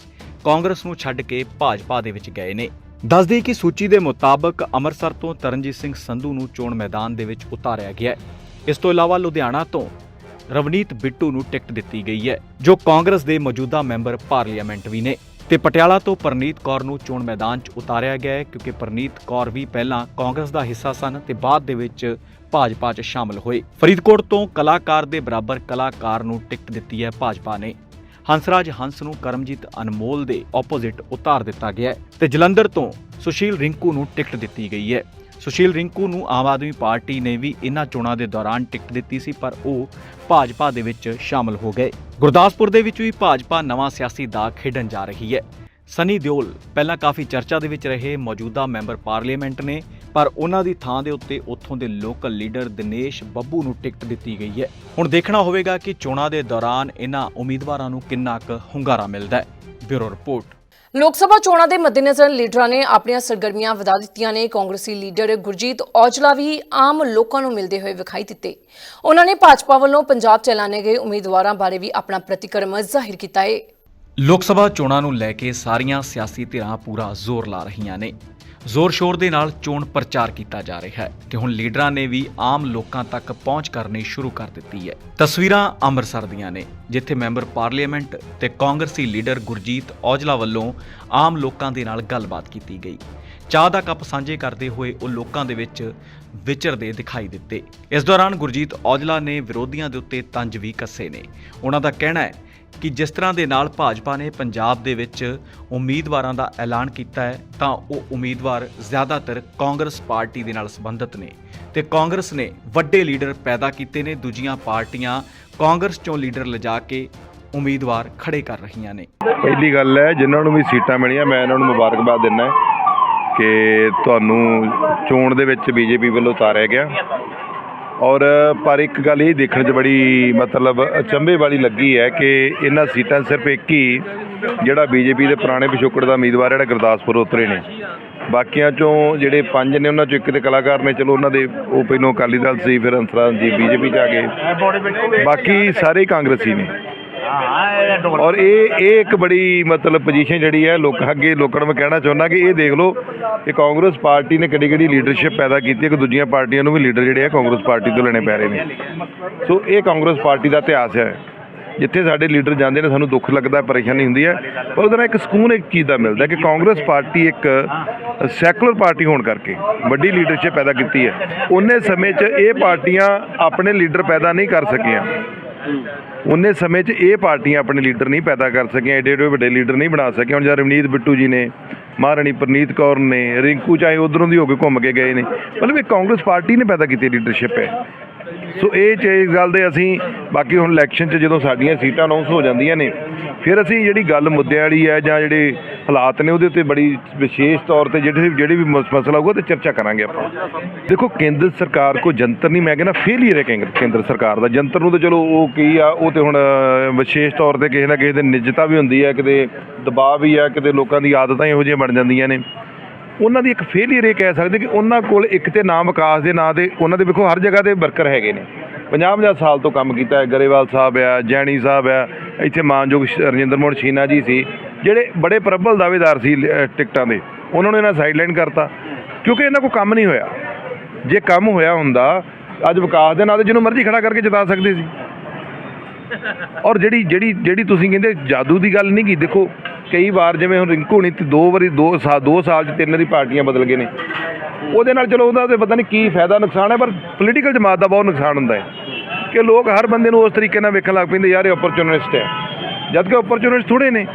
G: ਕਾਂਗਰਸ ਨੂੰ ਛੱਡ ਕੇ ਭਾਜਪਾ ਦੇ ਵਿੱਚ ਗਏ ਨੇ। ਦੱਸਦੇ ਕਿ ਸੂਚੀ ਦੇ ਮੁਤਾਬਕ ਅੰਮ੍ਰਿਤਸਰ ਤੋਂ ਤਰਨਜੀਤ ਸਿੰਘ ਸੰਧੂ ਨੂੰ ਚੋਣ ਮੈਦਾਨ ਦੇ ਵਿੱਚ ਉਤਾਰਿਆ ਗਿਆ ਹੈ। ਇਸ ਤੋਂ ਇਲਾਵਾ ਲੁਧਿਆਣਾ ਤੋਂ ਰਵਨੀਤ ਬਿੱਟੂ ਨੂੰ ਟਿਕਟ ਦਿੱਤੀ ਗਈ ਹੈ, ਜੋ ਕਾਂਗਰਸ ਦੇ ਮੌਜੂਦਾ ਮੈਂਬਰ ਪਾਰਲੀਮੈਂਟ ਵੀ ਨੇ। ਤੇ ਪਟਿਆਲਾ ਤੋਂ ਪਰਨੀਤ ਕੌਰ ਨੂੰ ਚੋਣ ਮੈਦਾਨ 'ਚ ਉਤਾਰਿਆ ਗਿਆ ਹੈ, ਕਿਉਂਕਿ ਪਰਨੀਤ ਕੌਰ ਵੀ ਪਹਿਲਾਂ ਕਾਂਗਰਸ ਦਾ ਹਿੱਸਾ ਸਨ ਤੇ ਬਾਅਦ ਦੇ ਵਿੱਚ ਭਾਜਪਾ 'ਚ ਸ਼ਾਮਲ ਹੋਏ। ਫਰੀਦਕੋਟ ਤੋਂ ਕਲਾਕਾਰ ਦੇ ਬਰਾਬਰ ਕਲਾਕਾਰ ਨੂੰ ਟਿਕਟ ਦਿੱਤੀ ਹੈ ਭਾਜਪਾ ਨੇ। ਹੰਸਰਾਜ ਹੰਸ ਨੂੰ ਕਰਮਜੀਤ ਅਨਮੋਲ ਦੇ ਆਪੋਜ਼ਿਟ ਉਤਾਰ ਦਿੱਤਾ ਗਿਆ ਹੈ ਤੇ ਜਲੰਧਰ ਤੋਂ ਸੁਸ਼ੀਲ ਰਿੰਕੂ ਨੂੰ ਟਿਕਟ ਦਿੱਤੀ ਗਈ ਹੈ। ਸੁਸ਼ੀਲ ਰਿੰਕੂ ਨੂੰ ਆਮ ਆਦਮੀ ਪਾਰਟੀ ਨੇ ਵੀ ਇਹਨਾਂ ਚੋਣਾਂ ਦੇ ਦੌਰਾਨ ਟਿਕਟ ਦਿੱਤੀ ਸੀ, ਪਰ ਉਹ ਭਾਜਪਾ ਦੇ ਵਿੱਚ ਸ਼ਾਮਲ ਹੋ ਗਏ। ਗੁਰਦਾਸਪੁਰ ਦੇ ਵਿੱਚ ਵੀ ਭਾਜਪਾ ਨਵਾਂ ਸਿਆਸੀ ਦਾਅ ਖੇਡਣ ਜਾ ਰਹੀ ਹੈ। ਸਨੀ ਦਿਓਲ, ਪਹਿਲਾਂ ਕਾਫੀ ਚਰਚਾ ਦੇ ਵਿੱਚ ਰਹੇ, ਮੌਜੂਦਾ ਮੈਂਬਰ ਪਾਰਲੀਮੈਂਟ ਨੇ ਪਰ ਉਹਨਾਂ ਦੀ ਥਾਂ ਦੇ ਉੱਤੇ ਉੱਥੋਂ ਦੇ ਲੋਕਲ ਲੀਡਰ ਦਿਨੇਸ਼ ਬੱਬੂ ਨੂੰ ਟਿਕਟ ਦਿੱਤੀ ਗਈ ਹੈ। ਹੁਣ ਦੇਖਣਾ ਹੋਵੇਗਾ ਕਿ ਚੋਣਾਂ ਦੇ ਦੌਰਾਨ ਇਹਨਾਂ ਉਮੀਦਵਾਰਾਂ ਨੂੰ ਕਿੰਨਾ ਕੁ ਹੁੰਗਾਰਾ ਮਿਲਦਾ ਹੈ। Bureau report.
A: ਲੋਕ ਸਭਾ ਚੋਣਾਂ ਦੇ ਮੱਦੇਨਜ਼ਰ ਲੀਡਰਾਂ ਨੇ ਆਪਣੀਆਂ ਸਰਗਰਮੀਆਂ ਵਧਾ ਦਿੱਤੀਆਂ ਨੇ। ਕਾਂਗਰਸੀ ਲੀਡਰ ਗੁਰਜੀਤ ਔਜਲਾ ਵੀ ਆਮ ਲੋਕਾਂ ਨੂੰ ਮਿਲਦੇ ਹੋਏ ਵਿਖਾਈ ਦਿੱਤੇ। ਉਹਨਾਂ ਨੇ ਭਾਜਪਾ ਵੱਲੋਂ ਪੰਜਾਬ ਚ ਐਲਾਨੇ ਗਏ ਉਮੀਦਵਾਰਾਂ ਬਾਰੇ ਵੀ ਆਪਣਾ ਪ੍ਰਤੀਕਰਮ ਜ਼ਾਹਿਰ ਕੀਤਾ ਹੈ
G: ਲੋਕ ਸਭਾ ਚੋਣਾਂ ਨੂੰ ਲੈ ਕੇ ਸਾਰੀਆਂ ਸਿਆਸੀ ਧਿਰਾਂ ਪੂਰਾ ਜ਼ੋਰ ਲਾ ਰਹੀਆਂ ਨੇ। ਜ਼ੋਰ ਸ਼ੋਰ ਦੇ ਨਾਲ ਚੋਣ ਪ੍ਰਚਾਰ ਕੀਤਾ ਜਾ ਰਿਹਾ ਹੈ ਤੇ ਹੁਣ ਲੀਡਰਾਂ ਨੇ ਵੀ ਆਮ ਲੋਕਾਂ ਤੱਕ ਪਹੁੰਚ ਕਰਨੀ ਸ਼ੁਰੂ ਕਰ ਦਿੱਤੀ ਹੈ। ਤਸਵੀਰਾਂ ਅੰਮ੍ਰਿਤਸਰ ਦੀਆਂ ਨੇ, ਜਿੱਥੇ ਮੈਂਬਰ ਪਾਰਲੀਮੈਂਟ ਤੇ ਕਾਂਗਰਸੀ ਲੀਡਰ ਗੁਰਜੀਤ ਔਜਲਾ ਵੱਲੋਂ ਆਮ ਲੋਕਾਂ ਦੇ ਨਾਲ ਗੱਲਬਾਤ ਕੀਤੀ ਗਈ। ਚਾਹ ਦਾ ਕੱਪ ਸਾਂਝੇ ਕਰਦੇ ਹੋਏ ਉਹ ਲੋਕਾਂ ਦੇ ਵਿੱਚ ਵਿਚਰਦੇ ਦਿਖਾਈ ਦਿੱਤੇ। ਇਸ ਦੌਰਾਨ ਗੁਰਜੀਤ ਔਜਲਾ ਨੇ ਵਿਰੋਧੀਆਂ ਦੇ ਉੱਤੇ ਤੰਜ ਵੀ ਕੱਸੇ ਨੇ। ਉਹਨਾਂ ਦਾ ਕਹਿਣਾ ਹੈ ਕਿ ਜਿਸ ਤਰ੍ਹਾਂ ਦੇ ਨਾਲ ਭਾਜਪਾ ਨੇ ਪੰਜਾਬ ਦੇ ਵਿੱਚ ਉਮੀਦਵਾਰਾਂ ਦਾ ਐਲਾਨ ਕੀਤਾ ਹੈ, ਤਾਂ ਉਹ ਉਮੀਦਵਾਰ ਜ਼ਿਆਦਾਤਰ ਕਾਂਗਰਸ ਪਾਰਟੀ ਦੇ ਨਾਲ ਸੰਬੰਧਿਤ ਨੇ। ਤੇ ਕਾਂਗਰਸ ਨੇ ਵੱਡੇ ਲੀਡਰ ਪੈਦਾ ਕੀਤੇ ਨੇ, ਦੂਜੀਆਂ ਪਾਰਟੀਆਂ ਕਾਂਗਰਸ ਚੋਂ ਲੀਡਰ ਲਿਜਾ ਕੇ ਉਮੀਦਵਾਰ ਖੜੇ ਕਰ ਰਹੀਆਂ ਨੇ।
H: ਪਹਿਲੀ ਗੱਲ ਹੈ, ਜਿਨ੍ਹਾਂ ਨੂੰ ਵੀ ਸੀਟਾਂ ਮਿਲੀਆਂ, ਮੈਂ ਇਹਨਾਂ ਨੂੰ ਮੁਬਾਰਕਬਾਦ ਦਿੰਦਾ ਕਿ ਤੁਹਾਨੂੰ ਚੋਣ ਦੇ ਵਿੱਚ ਬੀਜੇਪੀ ਵੱਲੋਂ ਉਤਾਰਿਆ ਗਿਆ। ਔਰ, ਪਰ ਇੱਕ ਗੱਲ ਇਹ ਦੇਖਣ 'ਚ ਬੜੀ ਮਤਲਬ ਅਚੰਭੇ ਵਾਲੀ ਲੱਗੀ ਹੈ ਕਿ ਇਹਨਾਂ ਸੀਟਾਂ ਸਿਰਫ ਇੱਕ ਹੀ ਜਿਹੜਾ ਬੀਜੇਪੀ ਦੇ ਪੁਰਾਣੇ ਪਿਛੋਕੜ ਦਾ ਉਮੀਦਵਾਰ ਜਿਹੜਾ ਗੁਰਦਾਸਪੁਰ ਉਤਰੇ ਨੇ। ਬਾਕੀਆਂ ਚੋਂ ਜਿਹੜੇ ਪੰਜ ਨੇ, ਉਹਨਾਂ ਚੋਂ ਇੱਕ ਦੇ ਕਲਾਕਾਰ ਨੇ। ਚਲੋ, ਉਹਨਾਂ ਦੇ ਉਹ ਪਹਿਲੋਂ ਅਕਾਲੀ ਦਲ ਸੀ, ਫਿਰ ਅੰਸਰਾਂ ਜੀ, ਬੀਜੇਪੀ 'ਚ ਆ ਗਏ। ਬਾਕੀ ਸਾਰੇ ਕਾਂਗਰਸੀ ਨੇ। ਔਰ ਇਹ ਇਹ ਇੱਕ ਬੜੀ ਮਤਲਬ ਪੋਜੀਸ਼ਨ ਜਿਹੜੀ ਹੈ ਲੋਕਾਂ ਅੱਗੇ ਲੋਕਾਂ ਨੂੰ ਮੈਂ ਕਹਿਣਾ ਚਾਹੁੰਦਾ ਕਿ ਇਹ ਦੇਖ ਲਓ ਕਿ ਕਾਂਗਰਸ ਪਾਰਟੀ ਨੇ ਕਿਹੜੀ ਕਿਹੜੀ ਲੀਡਰਸ਼ਿਪ ਪੈਦਾ ਕੀਤੀ ਹੈ ਕਿ ਦੂਜੀਆਂ ਪਾਰਟੀਆਂ ਨੂੰ ਵੀ ਲੀਡਰ ਜਿਹੜੇ ਆ ਕਾਂਗਰਸ ਪਾਰਟੀ ਤੋਂ ਲੈਣੇ ਪੈ ਰਹੇ ਨੇ। ਸੋ ਇਹ ਕਾਂਗਰਸ ਪਾਰਟੀ ਦਾ ਇਤਿਹਾਸ ਹੈ। ਜਿੱਥੇ ਸਾਡੇ ਲੀਡਰ ਜਾਂਦੇ ਨੇ ਸਾਨੂੰ ਦੁੱਖ ਲੱਗਦਾ ਪਰੇਸ਼ਾਨੀ ਹੁੰਦੀ ਹੈ ਪਰ ਉਹਦੇ ਨਾਲ ਇੱਕ ਸਕੂਨ ਇੱਕ ਚੀਜ਼ ਦਾ ਮਿਲਦਾ ਕਿ ਕਾਂਗਰਸ ਪਾਰਟੀ ਇੱਕ ਸੈਕੂਲਰ ਪਾਰਟੀ ਹੋਣ ਕਰਕੇ ਵੱਡੀ ਲੀਡਰਸ਼ਿਪ ਪੈਦਾ ਕੀਤੀ ਹੈ। ਉਹਨੇ ਸਮੇਂ 'ਚ ਇਹ ਪਾਰਟੀਆਂ ਆਪਣੇ ਲੀਡਰ ਪੈਦਾ ਨਹੀਂ ਕਰ ਸਕੀਆਂ। ਉਹਨੇ ਸਮੇਂ 'ਚ ਇਹ ਪਾਰਟੀਆਂ ਆਪਣੇ ਲੀਡਰ ਨਹੀਂ ਪੈਦਾ ਕਰ ਸਕੀਆਂ, ਏਡੇ ਏਡੇ ਵੱਡੇ ਲੀਡਰ ਨਹੀਂ ਬਣਾ ਸਕੀਆਂ। ਹੁਣ ਜਦ ਰਵਨੀਤ ਬਿੱਟੂ ਜੀ ਨੇ, ਮਹਾਰਾਣੀ ਪ੍ਰਨੀਤ ਕੌਰ ਨੇ, ਰਿੰਕੂ ਚਾਹੇ ਉਧਰੋਂ ਦੀ ਹੋ ਕੇ ਘੁੰਮ ਕੇ ਗਏ ਨੇ, ਮਤਲਬ ਇਹ ਕਾਂਗਰਸ ਪਾਰਟੀ ਨੇ ਪੈਦਾ ਕੀਤੀ ਲੀਡਰਸ਼ਿਪ ਹੈ। ਸੋ ਇਹ ਚ ਗੱਲ ਦੇ ਅਸੀਂ ਬਾਕੀ ਹੁਣ ਇਲੈਕਸ਼ਨ 'ਚ ਜਦੋਂ ਸਾਡੀਆਂ ਸੀਟਾਂ ਅਨਾਉਂਸ ਹੋ ਜਾਂਦੀਆਂ ਨੇ, ਫਿਰ ਅਸੀਂ ਜਿਹੜੀ ਗੱਲ ਮੁੱਦਿਆਂ ਵਾਲੀ ਹੈ ਜਾਂ ਜਿਹੜੇ ਹਾਲਾਤ ਨੇ ਉਹਦੇ ਉੱਤੇ ਬੜੀ ਵਿਸ਼ੇਸ਼ ਤੌਰ ਤੇ ਜਿਹੜੇ ਜਿਹੜੇ ਵੀ ਮਸ- ਮਸਲਾ ਹੋਊਗਾ ਤੇ ਚਰਚਾ ਕਰਾਂਗੇ ਆਪਾਂ। ਦੇਖੋ, ਕੇਂਦਰ ਸਰਕਾਰ ਕੋ ਜੰਤਰ ਨਹੀਂ, ਮੈਂ ਕਹਿੰਦਾ ਫੇਲਿਅਰ ਹੈ ਕੇਂਦਰ ਕੇਂਦਰ ਸਰਕਾਰ ਦਾ। ਜੰਤਰ ਨੂੰ ਤਾਂ ਚਲੋ ਉਹ ਕੀ ਆ, ਉਹ ਤੇ ਹੁਣ ਵਿਸ਼ੇਸ਼ ਤੌਰ ਤੇ ਕਿਸੇ ਨਾ ਕਿਸੇ ਦੇ ਨਿਜਤਾ ਵੀ ਹੁੰਦੀ ਹੈ, ਕਿਤੇ ਦਬਾਅ ਵੀ ਆ, ਕਿਤੇ ਲੋਕਾਂ ਦੀ ਆਦਤਾਂ ਇਹੋ ਜਿਹੀਆਂ ਬਣ ਜਾਂਦੀਆਂ ਨੇ। ਉਹਨਾਂ ਦੀ ਇੱਕ ਫੇਲਿਅਰ ਇਹ ਕਹਿ ਸਕਦੇ ਕਿ ਉਹਨਾਂ ਕੋਲ ਇੱਕ ਤੇ ਨਾਮ ਵਿਕਾਸ ਦੇ ਨਾਂ ਦੇ ਉਹਨਾਂ ਦੇ ਵੇਖੋ ਹਰ ਜਗ੍ਹਾ ਤੇ ਵਰਕਰ ਹੈਗੇ ਨੇ। 50-50 ਸਾਲ ਤੋਂ ਕੰਮ ਕੀਤਾ ਹੈ, ਗਰੇਵਾਲ ਸਾਹਿਬ ਆ, ਜੈਣੀ ਸਾਹਿਬ ਆ, ਇੱਥੇ ਮਾਨਯੋਗ ਸ਼- ਰਜਿੰਦਰ ਮੋਹਨ ਸ਼ੀਨਾ ਜੀ ਸੀ, ਜਿਹੜੇ ਬੜੇ ਪ੍ਰਬਲ ਦਾਅਵੇਦਾਰ ਸੀ ਟਿਕਟਾਂ ਦੇ, ਉਹਨਾਂ ਨੂੰ ਇਹਨਾਂ ਸਾਈਡਲਾਈਨ ਕਰਤਾ। ਕਿਉਂਕਿ ਇਹਨਾਂ ਕੋਲ ਕੰਮ ਨਹੀਂ ਹੋਇਆ। ਜੇ ਕੰਮ ਹੋਇਆ ਹੁੰਦਾ, ਅੱਜ ਵਿਕਾਸ ਦੇ ਨਾਂ ਤੇ ਜਿਹਨੂੰ ਮਰਜ਼ੀ ਖੜਾ ਕਰਕੇ ਜਿਤਾ ਸਕਦੇ ਸੀ। ਔਰ ਜਿਹੜੀ ਜਿਹੜੀ ਜਿਹੜੀ ਤੁਸੀਂ ਕਹਿੰਦੇ ਜਾਦੂ ਦੀ ਗੱਲ ਨਹੀਂ ਕੀ ਦੇਖੋ ਕਈ ਵਾਰ ਜਿਵੇਂ ਹੁਣ ਰਿੰਕੂ ਨਹੀਂ ਤੇ ਦੋ ਵਾਰੀ, ਦੋ ਸਾਲ ਦੋ ਸਾਲ ਚ ਤਿੰਨ ਵਾਰੀ ਪਾਰਟੀਆਂ ਬਦਲ ਗਏ ਨੇ। ਉਹਦੇ ਨਾਲ ਚਲੋ ਉਹਦਾ ਤੇ ਪਤਾ ਨਹੀਂ ਕੀ ਫਾਇਦਾ, ਨੁਕਸਾਨ ਹੈ, ਪਰ ਪੋਲੀਟੀਕਲ ਜਮਾਤ ਦਾ ਬਹੁਤ ਨੁਕਸਾਨ ਹੁੰਦਾ ਹੈ। ਕਿ ਲੋਕ ਹਰ ਬੰਦੇ ਨੂੰ ਉਸ ਤਰੀਕੇ ਨਾਲ ਵੇਖਣ ਲੱਗ ਪੈਂਦੇ, ਯਾਰ ਇਹ ਓਪਰਚੁਨਿਸਟ ਹੈ। ਜਦ ਕਿ ਓਪਰਚੁਨਿਸਟ ਥੋੜੇ ਨੇ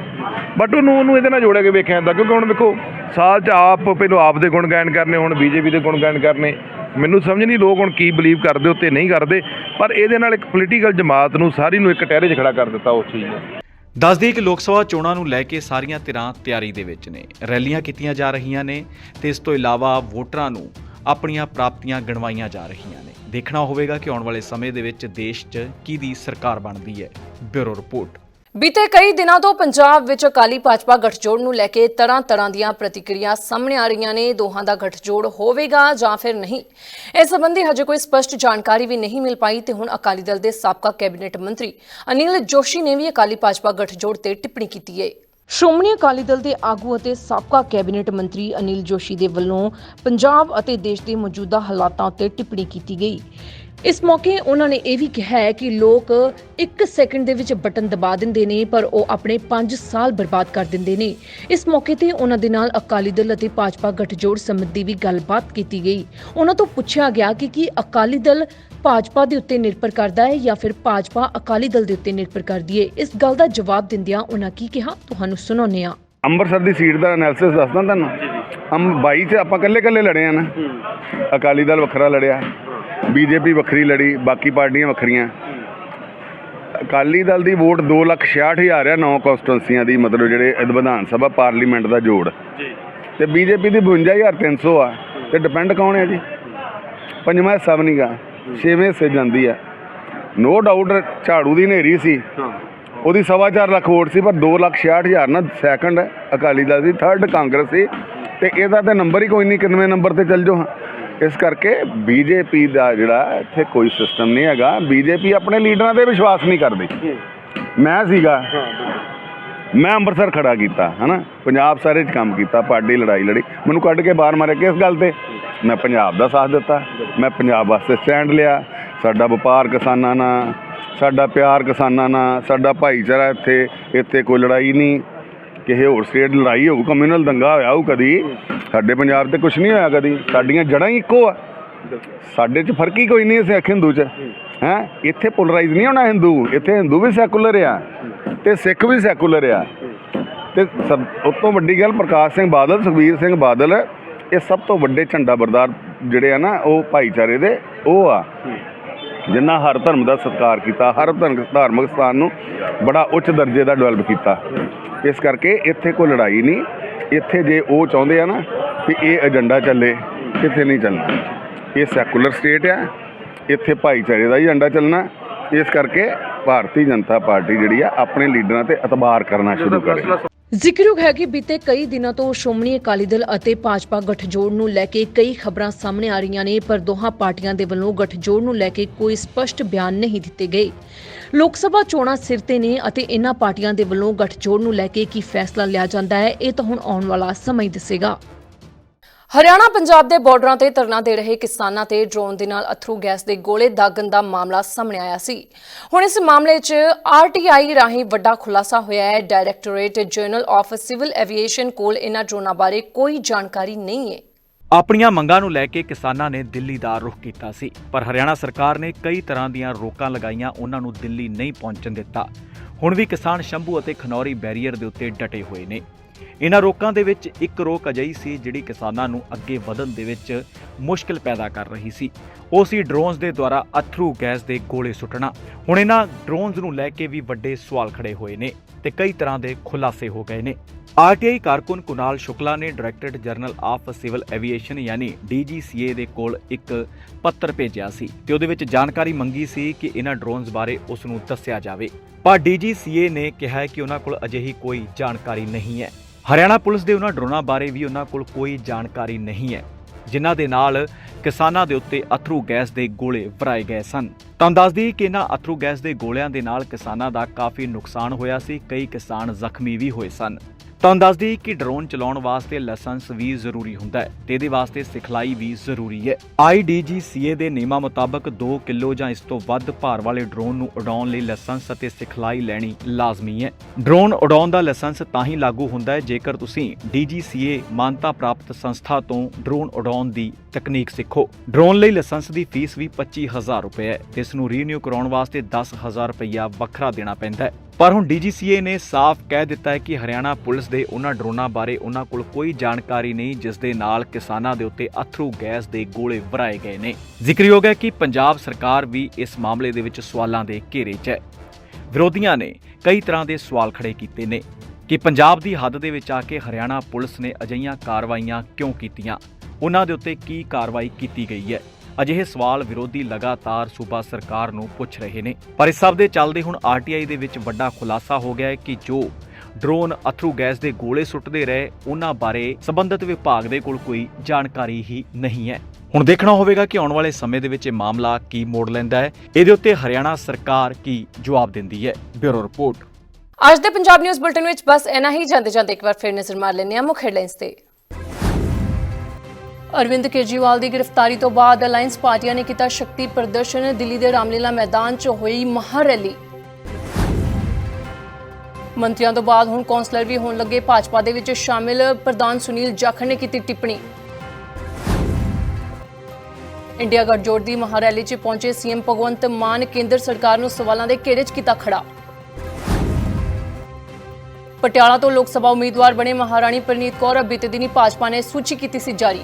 H: ਬਟ ਉਹਨੂੰ ਉਹਨੂੰ ਇਹਦੇ ਨਾਲ ਜੋੜਿਆ ਕੇ ਵੇਖਿਆ ਜਾਂਦਾ, ਕਿਉਂਕਿ ਹੁਣ ਵੇਖੋ, ਸਾਲ ਚ ਆਪ ਪਹਿਲੋਂ ਆਪ ਦੇ ਗੁਣ ਗਾਇਨ ਕਰਨੇ, ਹੁਣ ਬੀਜੇਪੀ ਦੇ ਗੁਣ ਗਾਇਨ ਕਰਨੇ। ਮੈਨੂੰ ਸਮਝ ਨਹੀਂ ਲੋਕ ਹੁਣ ਕੀ ਬਲੀਵ ਕਰਦੇ, ਉੱਤੇ ਨਹੀਂ ਕਰਦੇ, ਪਰ ਇਹਦੇ ਨਾਲ ਇੱਕ ਪੋਲੀਟੀਕਲ ਜਮਾਤ ਨੂੰ ਸਾਰੀ ਨੂੰ ਇੱਕ ਟਹਿਰੇ 'ਚ ਖੜਾ ਕਰ ਦਿੱਤਾ ਉਸ ਚੀਜ਼ ਨੇ।
G: ਦੱਸਦੀ ਕਿ ਲੋਕ ਸਭਾ ਚੋਣਾਂ ਨੂੰ ਲੈ ਕੇ ਸਾਰੀਆਂ ਧਿਰਾਂ ਤਿਆਰੀ ਦੇ ਵਿੱਚ ਨੇ। ਰੈਲੀਆਂ ਕੀਤੀਆਂ ਜਾ ਰਹੀਆਂ ਨੇ ਤੇ ਇਸ ਤੋਂ ਇਲਾਵਾ ਵੋਟਰਾਂ ਨੂੰ ਆਪਣੀਆਂ ਪ੍ਰਾਪਤੀਆਂ ਗਣਵਾਈਆਂ ਜਾ ਰਹੀਆਂ ਨੇ। ਦੇਖਣਾ ਹੋਵੇਗਾ ਕਿ ਆਉਣ ਵਾਲੇ ਸਮੇਂ ਦੇ ਵਿੱਚ ਦੇਸ਼ 'ਚ ਕਿਹਦੀ ਸਰਕਾਰ ਬਣਦੀ ਹੈ। Bureau report.
A: ਬੀਤੇ ਕਈ ਦਿਨਾਂ ਤੋਂ ਪੰਜਾਬ ਵਿੱਚ ਅਕਾਲੀ ਭਾਜਪਾ ਗਠਜੋੜ ਨੂੰ ਲੈ ਕੇ ਤਰ੍ਹਾਂ ਤਰ੍ਹਾਂ ਦੀਆਂ ਪ੍ਰਤੀਕਿਰਿਆ ਸਾਹਮਣੇ ਆ ਰਹੀਆਂ ਨੇ। ਦੋਹਾਂ ਦਾ ਗਠਜੋੜ ਹੋਵੇਗਾ ਜਾਂ ਫਿਰ ਨਹੀਂ? ਇਸ ਸੰਬੰਧੀ ਹਜੇ ਕੋਈ ਸਪਸ਼ਟ ਜਾਣਕਾਰੀ ਵੀ ਨਹੀਂ ਮਿਲ ਪਾਈ ਤੇ ਹੁਣ ਅਕਾਲੀ ਦਲ ਦੇ ਸਾਬਕਾ ਕੈਬਨਿਟ ਮੰਤਰੀ ਅਨਿਲ ਜੋਸ਼ੀ ਨੇ ਵੀ ਅਕਾਲੀ ਭਾਜਪਾ ਗਠਜੋੜ ਤੇ ਟਿੱਪਣੀ ਕੀਤੀ ਹੈ ਸ਼੍ਰੋਮਣੀ ਅਕਾਲੀ ਦਲ ਦੇ ਆਗੂ ਅਤੇ ਸਾਬਕਾ ਕੈਬਨਿਟ ਮੰਤਰੀ ਅਨਿਲ ਜੋਸ਼ੀ ਦੇ ਵੱਲੋਂ ਪੰਜਾਬ ਅਤੇ ਦੇਸ਼ ਦੇ ਮੌਜੂਦਾ ਹਾਲਾਤਾਂ ਉੱਤੇ ਟਿੱਪਣੀ ਕੀਤੀ ਗਈ। ਇਸ ਮੌਕੇ ਉਹਨਾਂ ਨੇ ਇਹ ਵੀ ਕਿਹਾ ਹੈ ਕਿ ਲੋਕ 1 ਸੈਕਿੰਡ ਦੇ ਵਿੱਚ ਬਟਨ ਦਬਾ ਦਿੰਦੇ ਨੇ ਪਰ ਉਹ ਆਪਣੇ 5 ਸਾਲ ਬਰਬਾਦ ਕਰ ਦਿੰਦੇ ਨੇ। ਇਸ ਮੌਕੇ ਤੇ ਉਹਨਾਂ ਦੇ ਨਾਲ ਅਕਾਲੀ ਦਲ ਅਤੇ ਭਾਜਪਾ ਗੱਠਜੋੜ ਸੰਬੰਧੀ ਵੀ ਗੱਲਬਾਤ ਕੀਤੀ ਗਈ। ਉਹਨਾਂ ਤੋਂ ਪੁੱਛਿਆ ਗਿਆ ਕਿ ਕੀ ਅਕਾਲੀ ਦਲ ਭਾਜਪਾ ਦੇ ਉੱਤੇ ਨਿਰਭਰ ਕਰਦਾ ਹੈ ਜਾਂ ਫਿਰ ਭਾਜਪਾ ਅਕਾਲੀ ਦਲ ਦੇ ਉੱਤੇ ਨਿਰਭਰ ਕਰਦੀ ਹੈ? ਇਸ ਗੱਲ ਦਾ ਜਵਾਬ ਦਿੰਦਿਆਂ ਉਹਨਾਂ ਕੀ ਕਿਹਾ? ਤੁਹਾਨੂੰ ਸੁਣਾਉਂਦੇ ਹਾਂ।
I: ਅੰਮ੍ਰਿਤਸਰ ਦੀ ਸੀਟ ਦਾ ਐਨਾਲਿਸਿਸ ਦੱਸਦਾ ਤੁਹਾਨੂੰ ਹਮ 22 ਚ ਆਪਾਂ ਇਕੱਲੇ ਇਕੱਲੇ ਲੜੇ ਆ ਨਾ। ਅਕਾਲੀ ਦਲ ਵੱਖਰਾ ਲੜਿਆ। ਬੀਜੇਪੀ ਵੱਖਰੀ ਲੜੀ ਬਾਕੀ ਪਾਰਟੀਆਂ ਵੱਖਰੀਆਂ। ਅਕਾਲੀ ਦਲ ਦੀ ਵੋਟ 266000 ਆ ਨੌ ਕਨਸਟੀਟੂਐਂਸੀਆਂ ਦੀ ਮਤਲਬ ਜਿਹੜੇ ਵਿਧਾਨ ਸਭਾ ਪਾਰਲੀਮੈਂਟ ਦਾ ਜੋੜ। ਤੇ ਬੀਜੇਪੀ ਦੀ 52300 ਆ। ਤੇ ਡਿਪੈਂਡ ਕੌਣ ਹੈ ਜੀ? ਪੰਜਵਾਂ ਹਿੱਸਾ ਵੀ ਨਹੀਂਗਾ ਛੇਵੇਂ ਹਿੱਸੇ ਜਾਂਦੀ ਆ। ਨੋ ਡਾਊਟ ਝਾੜੂ ਦੀ ਹਨੇਰੀ ਸੀ। ਉਹਦੀ ਸਵਾ ਚਾਰ ਲੱਖ ਵੋਟ ਸੀ ਪਰ 266000 ਨਾ ਸੈਕੰਡ ਅਕਾਲੀ ਦਲ ਦੀ ਥਰਡ ਕਾਂਗਰਸ ਸੀ। ਤੇ ਇਹਦਾ ਤੇ ਨੰਬਰ ਹੀ ਕੋਈ ਨਹੀਂ ਕਿੰਨਵੇਂ ਨੰਬਰ ਤੇ ਚੱਲ ਜਾਓ। ਹਾਂ ਇਸ ਕਰਕੇ ਬੀਜੇਪੀ ਦਾ ਜਿਹੜਾ ਇੱਥੇ ਕੋਈ ਸਿਸਟਮ ਨਹੀਂ ਹੈਗਾ। ਬੀਜੇਪੀ ਆਪਣੇ ਲੀਡਰਾਂ ਤੇ ਵਿਸ਼ਵਾਸ ਨਹੀਂ ਕਰਦੀ। ਮੈਂ ਸੀਗਾ। ਮੈਂ ਅੰਮ੍ਰਿਤਸਰ ਖੜਾ ਕੀਤਾ ਹਨਾ? ਪੰਜਾਬ ਸਾਰੇ 'ਚ ਕੰਮ ਕੀਤਾ ਪਾਰਟੀ ਲੜਾਈ ਲੜੀ। ਮੈਨੂੰ ਕੱਢ ਕੇ ਬਾਹਰ ਮਾਰਿਆ ਕਿਸ ਗੱਲ ਤੇ? ਮੈਂ ਪੰਜਾਬ ਦਾ ਸਾਥ ਦਿੱਤਾ। ਮੈਂ ਪੰਜਾਬ ਵਾਸਤੇ ਸਟੈਂਡ ਲਿਆ। ਸਾਡਾ ਵਪਾਰ ਕਿਸਾਨਾਂ ਨਾਲ ਸਾਡਾ ਪਿਆਰ ਕਿਸਾਨਾਂ ਨਾਲ ਸਾਡਾ ਭਾਈਚਾਰਾ ਇੱਥੇ ਇੱਥੇ ਕੋਈ ਲੜਾਈ ਨਹੀਂ। ਕਿਸੇ ਹੋਰ ਸਟੇਟ ਲੜਾਈ ਹੋਊ, ਕਮਿਊਨਲ ਦੰਗਾ ਹੋਇਆ ਹੋਊ ਕਦੀ, ਸਾਡੇ ਪੰਜਾਬ ਤੇ ਕੁਝ ਨਹੀਂ ਹੋਇਆ ਕਦੀ, ਸਾਡੀਆਂ ਜੜ੍ਹਾਂ ਹੀ ਇੱਕੋ ਆ। ਸਾਡੇ 'ਚ ਫ਼ਰਕ ਹੀ ਕੋਈ ਨਹੀਂ ਸਿੱਖ ਹਿੰਦੂ 'ਚ। ਹੈ? ਇੱਥੇ ਪੋਲਰਾਈਜ਼ ਨਹੀਂ ਹੋਣਾ ਹਿੰਦੂ, ਇੱਥੇ ਹਿੰਦੂ ਵੀ ਸੈਕੂਲਰ ਆ ਤੇ ਸਿੱਖ ਵੀ ਸੈਕੂਲਰ ਆ। ਤੇ ਸਭ ਤੋਂ ਵੱਡੀ ਗੱਲ ਪ੍ਰਕਾਸ਼ ਸਿੰਘ ਬਾਦਲ, ਸੁਖਬੀਰ ਸਿੰਘ ਬਾਦਲ, ਇਹ ਸਭ ਤੋਂ ਵੱਡੇ ਝੰਡਾ ਬਰਦਾਰ ਜਿਹੜੇ ਆ ਨਾ, ਉਹ ਭਾਈਚਾਰੇ ਦੇ, ਉਹ ਆ। ਜਿਨ੍ਹਾਂ ਹਰ ਧਰਮ ਦਾ ਸਤਿਕਾਰ ਕੀਤਾ, ਹਰ ਧਰਮ, ਧਾਰਮਿਕ ਸਥਾਨ ਨੂੰ ਬੜਾ ਉੱਚ ਦਰਜੇ ਦਾ ਡਿਵੈਲਪ ਕੀਤਾ। ਇਸ ਕਰਕੇ ਇੱਥੇ ਕੋਈ ਲੜਾਈ ਨਹੀਂ, ਇੱਥੇ ਜੇ ਉਹ ਚਾਹੁੰਦੇ ਆ ਨਾ ਕਿ ਇਹ ਏਜੰਡਾ ਚੱਲੇ ਕਿਤੇ ਨਹੀਂ ਚੱਲਣਾ। ਇਹ ਸੈਕੂਲਰ ਸਟੇਟ ਆ, ਇੱਥੇ ਭਾਈਚਾਰੇ ਦਾ ਹੀ ਏਜੰਡਾ ਚੱਲਣਾ। ਇਸ ਕਰਕੇ ਭਾਰਤੀ ਜਨਤਾ ਪਾਰਟੀ ਜਿਹੜੀ ਆ, ਆਪਣੇ ਲੀਡਰਾਂ ਤੇ ਇਤਬਾਰ ਕਰਨਾ ਸ਼ੁਰੂ ਕਰੇ।
A: ਜ਼ਿਕਰਯੋਗ ਹੈ ਕਿ ਬੀਤੇ ਕਈ ਦਿਨਾਂ ਤੋਂ ਸ਼੍ਰੋਮਣੀ ਅਕਾਲੀ ਦਲ ਅਤੇ ਭਾਜਪਾ ਗਠਜੋੜ ਨੂੰ ਲੈ ਕੇ ਕਈ ਖਬਰਾਂ ਸਾਹਮਣੇ ਆ ਰਹੀਆਂ ਨੇ, ਪਰ ਦੋਹਾਂ ਪਾਰਟੀਆਂ ਦੇ ਵੱਲੋਂ ਗਠਜੋੜ ਨੂੰ ਲੈ ਕੇ ਕੋਈ ਸਪਸ਼ਟ ਬਿਆਨ ਨਹੀਂ ਦਿੱਤੇ ਗਏ। ਲੋਕ ਸਭਾ ਚੋਣਾਂ ਸਿਰ ਤੇ ਨੇ ਅਤੇ ਇਹਨਾਂ ਪਾਰਟੀਆਂ ਦੇ ਵੱਲੋਂ ਗਠਜੋੜ ਨੂੰ ਲੈ ਕੇ ਕੀ ਫੈਸਲਾ ਲਿਆ ਜਾਂਦਾ ਹੈ, ਇਹ ਤਾਂ ਹੁਣ ਆਉਣ ਵਾਲਾ ਸਮਾਂ ਹੀ ਦੱਸੇਗਾ। ਹਰਿਆਣਾ ਪੰਜਾਬ ਦੇ ਬਾਰਡਰਾਂ ਤੇ ਧਰਨਾ ਦੇ ਰਹੇ ਕਿਸਾਨਾਂ ਤੇ ਡਰੋਨ ਦੇ ਨਾਲ ਅਥਰੂ ਗੈਸ ਦੇ ਗੋਲੇ ਦਾਗਣ ਦਾ ਮਾਮਲਾ ਸਾਹਮਣੇ ਆਇਆ ਸੀ। ਹੁਣ ਇਸ ਮਾਮਲੇ 'ਚ ਆਰਟੀਆਈ ਰਾਹੀਂ ਵੱਡਾ ਖੁਲਾਸਾ ਹੋਇਆ ਹੈ। Directorate general of civil aviation ਕੋਲ ਇਹਨਾਂ ਡਰੋਨਾਂ ਬਾਰੇ ਕੋਈ ਜਾਣਕਾਰੀ ਨਹੀਂ ਹੈ।
G: ਆਪਣੀਆਂ ਮੰਗਾਂ ਨੂੰ ਲੈ ਕੇ ਕਿਸਾਨਾਂ ਨੇ ਦਿੱਲੀ ਦਾ ਰੁਖ ਕੀਤਾ ਸੀ, ਪਰ ਹਰਿਆਣਾ ਸਰਕਾਰ ਨੇ ਕਈ ਤਰ੍ਹਾਂ ਦੀਆਂ ਰੋਕਾਂ ਲਗਾਈਆਂ, ਉਹਨਾਂ ਨੂੰ ਦਿੱਲੀ ਨਹੀਂ ਪਹੁੰਚਣ ਦਿੱਤਾ। ਹੁਣ ਵੀ ਕਿਸਾਨ ਸ਼ੰਭੂ ਅਤੇ ਖਨੌਰੀ ਬੈਰੀਅਰ ਦੇ ਉੱਤੇ ਡਟੇ ਹੋਏ ਨੇ। ਇਹਨਾਂ ਰੋਕਾਂ ਦੇ ਵਿੱਚ ਇੱਕ ਰੋਕ ਅਜਿਹੀ ਸੀ ਜਿਹੜੀ ਕਿਸਾਨਾਂ ਨੂੰ ਅੱਗੇ ਵਧਣ ਦੇ ਵਿੱਚ ਮੁਸ਼ਕਲ ਪੈਦਾ ਕਰ ਰਹੀ ਸੀ। ਉਹ ਸੀ ਡਰੋਨਸ ਦੇ ਦੁਆਰਾ ਅਥਰੂ ਗੈਸ ਦੇ ਗੋਲੇ ਸੁੱਟਣਾ। ਹੁਣ ਇਹਨਾਂ ਡਰੋਨਸ ਨੂੰ ਲੈ ਕੇ ਵੀ ਵੱਡੇ ਸਵਾਲ ਖੜੇ ਹੋਏ ਨੇ ਤੇ ਕਈ ਤਰ੍ਹਾਂ ਦੇ ਖੁਲਾਸੇ ਹੋ ਗਏ ਨੇ। ਆਰਟੀਆਈ ਕਾਰਕੁਨ ਕੁਨਾਲ ਸ਼ੁਕਲਾ ਨੇ director general of civil aviation ਯਾਨੀ ਡੀਜੀਸੀਏ ਦੇ ਕੋਲ ਇੱਕ ਪੱਤਰ ਭੇਜਿਆ ਸੀ ਤੇ ਉਹਦੇ ਵਿੱਚ ਜਾਣਕਾਰੀ ਮੰਗੀ ਸੀ ਕਿ ਇਹਨਾਂ ਡਰੋਨਸ ਬਾਰੇ ਉਸ ਨੂੰ ਦੱਸਿਆ ਜਾਵੇ। ਪਰ ਡੀਜੀਸੀਏ ਨੇ ਕਿਹਾ ਕਿ ਉਹਨਾਂ ਕੋਲ ਅਜਿਹੀ ਕੋਈ ਜਾਣਕਾਰੀ ਨਹੀਂ ਹੈ। ਹਰਿਆਣਾ ਪੁਲਿਸ ਦੇ ਉਹਨਾਂ ਡਰੋਨਾਂ ਬਾਰੇ ਵੀ ਉਹਨਾਂ ਕੋਲ ਕੋਈ ਜਾਣਕਾਰੀ ਨਹੀਂ ਹੈ, ਜਿਨ੍ਹਾਂ ਦੇ ਨਾਲ ਕਿਸਾਨਾਂ ਦੇ ਉੱਤੇ ਅਥਰੂ ਗੈਸ ਦੇ ਗੋਲੇ ਵਰਾਏ ਗਏ ਸਨ। ਤੁਹਾਨੂੰ ਦੱਸਦੀ ਕਿ ਇਹਨਾਂ ਅਥਰੂ ਗੈਸ ਦੇ ਗੋਲਿਆਂ ਦੇ ਨਾਲ ਕਿਸਾਨਾਂ ਦਾ ਕਾਫੀ ਨੁਕਸਾਨ ਹੋਇਆ ਸੀ, ਕਈ ਕਿਸਾਨ ਜ਼ਖਮੀ ਵੀ ਹੋਏ ਸਨ। ਤੁਹਾਨੂੰ ਦੱਸ ਦਈਏ ਕਿ ਡਰੋਨ ਚਲਾਉਣ ਵਾਸਤੇ ਲਾਇਸੈਂਸ ਵੀ ਜ਼ਰੂਰੀ ਹੁੰਦਾ ਹੈ ਤੇ ਇਹਦੇ ਵਾਸਤੇ ਸਿਖਲਾਈ ਵੀ ਜ਼ਰੂਰੀ ਹੈ। IDGCA ਦੇ ਨਿਯਮਾਂ ਮੁਤਾਬਕ 2 ਕਿਲੋ ਜਾਂ ਇਸ ਤੋਂ ਵੱਧ ਭਾਰ ਵਾਲੇ ਡਰੋਨ ਨੂੰ ਉਡਾਉਣ ਲਈ ਲਾਇਸੈਂਸ ਅਤੇ ਸਿਖਲਾਈ ਲੈਣੀ ਲਾਜ਼ਮੀ ਹੈ। ਡਰੋਨ ਉਡਾਉਣ ਦਾ ਲਾਇਸੈਂਸ ਤਾਂ ਹੀ ਲਾਗੂ ਹੁੰਦਾ ਹੈ ਜੇਕਰ ਤੁਸੀਂ DGCA ਮਾਨਤਾ ਪ੍ਰਾਪਤ ਸੰਸਥਾ ਤੋਂ ਡਰੋਨ ਉਡਾਉਣ ਦੀ ਤਕਨੀਕ ਸਿੱਖੋ। ਡਰੋਨ ਲਈ ਲਾਇਸੈਂਸ ਦੀ ਫੀਸ ਵੀ 25000 ਰੁਪਏ ਹੈ। ਤੇ ਇਸ ਨੂੰ ਰੀਨਿਊ ਕਰਾਉਣ ਵਾਸਤੇ 10000 ਰੁਪਇਆ ਵੱਖਰਾ ਦੇਣਾ ਪੈਂਦਾ ਹੈ। ਪਰ ਹੁਣ DGCA ਨੇ ਸਾਫ਼ ਕਹਿ ਦਿੱਤਾ ਹੈ ਕਿ ਹਰਿਆਣਾ ਪੁਲਿਸ ਦੇ ਉਹਨਾਂ ਡਰੋਨਾਂ ਬਾਰੇ ਉਹਨਾਂ ਕੋਲ ਕੋਈ ਜਾਣਕਾਰੀ ਨਹੀਂ, ਜਿਸ ਦੇ ਨਾਲ ਕਿਸਾਨਾਂ ਦੇ ਉੱਤੇ ਅਥਰੂ ਗੈਸ ਦੇ ਗੋਲੇ ਵਰਾਏ ਗਏ ਨੇ। ਜ਼ਿਕਰਯੋਗ ਹੈ ਕਿ ਪੰਜਾਬ ਸਰਕਾਰ ਵੀ ਇਸ ਮਾਮਲੇ ਦੇ ਵਿੱਚ ਸਵਾਲਾਂ ਦੇ ਘੇਰੇ 'ਚ ਹੈ। ਵਿਰੋਧੀਆਂ ਨੇ ਕਈ ਤਰ੍ਹਾਂ ਦੇ ਸਵਾਲ ਖੜੇ ਕੀਤੇ ਨੇ ਕਿ ਪੰਜਾਬ ਦੀ ਹੱਦ ਦੇ ਵਿੱਚ ਆ ਕੇ ਹਰਿਆਣਾ ਪੁਲਿਸ ਨੇ ਅਜਿਹੀਆਂ ਕਾਰਵਾਈਆਂ ਕਿਉਂ ਕੀਤੀਆਂ? ਉਹਨਾਂ ਦੇ ਉੱਤੇ ਕੀ ਕਾਰਵਾਈ ਕੀਤੀ ਗਈ ਹੈ? ਅਜਿਹੇ ਸਵਾਲ ਵਿਰੋਧੀ ਲਗਾਤਾਰ ਸੂਬਾ ਸਰਕਾਰ ਨੂੰ ਪੁੱਛ ਰਹੇ ਨੇ। ਪਰ ਇਸ ਸਭ ਦੇ ਚੱਲਦੇ ਹੁਣ ਆਰਟੀਆਈ ਦੇ ਵਿੱਚ ਵੱਡਾ ਖੁਲਾਸਾ ਹੋ ਗਿਆ ਹੈ ਕਿ ਜੋ ਡਰੋਨ ਅਥਰੂ ਗੈਸ ਦੇ ਗੋਲੇ ਸੁੱਟਦੇ ਰਹੇ, ਉਹਨਾਂ ਬਾਰੇ ਸੰਬੰਧਿਤ ਵਿਭਾਗ ਦੇ ਕੋਲ ਕੋਈ ਜਾਣਕਾਰੀ ਹੀ ਨਹੀਂ ਹੈ। ਹੁਣ ਦੇਖਣਾ ਹੋਵੇਗਾ ਕਿ ਆਉਣ ਵਾਲੇ ਸਮੇਂ ਦੇ ਵਿੱਚ ਇਹ ਮਾਮਲਾ ਕੀ ਮੋੜ ਲੈਂਦਾ ਹੈ। ਇਹਦੇ ਉੱਤੇ ਹਰਿਆਣਾ ਸਰਕਾਰ ਕੀ ਜਵਾਬ ਦਿੰਦੀ ਹੈ। Bureau report.
A: ਅੱਜ ਦੇ ਪੰਜਾਬ ਨਿਊਜ਼ ਬੁਲਟਨ ਵਿੱਚ ਬਸ ਇਨਾ ਹੀ। ਜਾਂਦੇ ਜਾਂਦੇ ਇੱਕ ਵਾਰ ਫਿਰ ਨਜ਼ਰ ਮਾਰ ਲੈਂਦੇ ਹਾਂ। ਮੁੱਖ ਹੈਡਲਾਈਨਸ ਤੇ ਅਰਵਿੰਦ ਕੇਜਰੀਵਾਲ ਦੀ ਗ੍ਰਿਫਤਾਰੀ ਤੋਂ ਬਾਅਦ ਅਲਾਈਅੰਸ ਪਾਰਟੀਆਂ ਨੇ ਕੀਤਾ ਸ਼ਕਤੀ ਪ੍ਰਦਰਸ਼ਨ, ਦਿੱਲੀ ਦੇ ਰਾਮਲੀਲਾ ਮੈਦਾਨ 'ਚ ਹੋਈ ਮਹਾ ਰੈਲੀ। ਮੰਤਰੀਆਂ ਤੋਂ ਬਾਅਦ ਹੁਣ ਕੌਂਸਲਰ ਵੀ ਹੋਣ ਲੱਗੇ। ਭਾਜਪਾ ਦੇ ਵਿੱਚ ਸ਼ਾਮਿਲ ਪ੍ਰਧਾਨ ਸੁਨੀਲ ਜਾਖੜ ਨੇ ਕੀਤੀ ਟਿੱਪਣੀ। ਇੰਡੀਆ ਗੱਠਜੋੜ ਦੀ ਮਹਾ ਰੈਲੀ 'ਚ ਪਹੁੰਚੇ ਸੀਐਮ ਭਗਵੰਤ ਮਾਨ, ਕੇਂਦਰ ਸਰਕਾਰ ਨੂੰ ਸਵਾਲਾਂ ਦੇ ਘੇਰੇ 'ਚ ਕੀਤਾ ਖੜਾ। ਪਟਿਆਲਾ ਤੋਂ ਲੋਕ ਸਭਾ ਉਮੀਦਵਾਰ ਬਣੇ ਮਹਾਰਾਣੀ ਪ੍ਰਨੀਤ ਕੌਰ ਬੀਤੇ ਦਿਨੀ ਭਾਜਪਾ ਨੇ ਸੂਚੀ ਕੀਤੀ ਸੀ ਜਾਰੀ।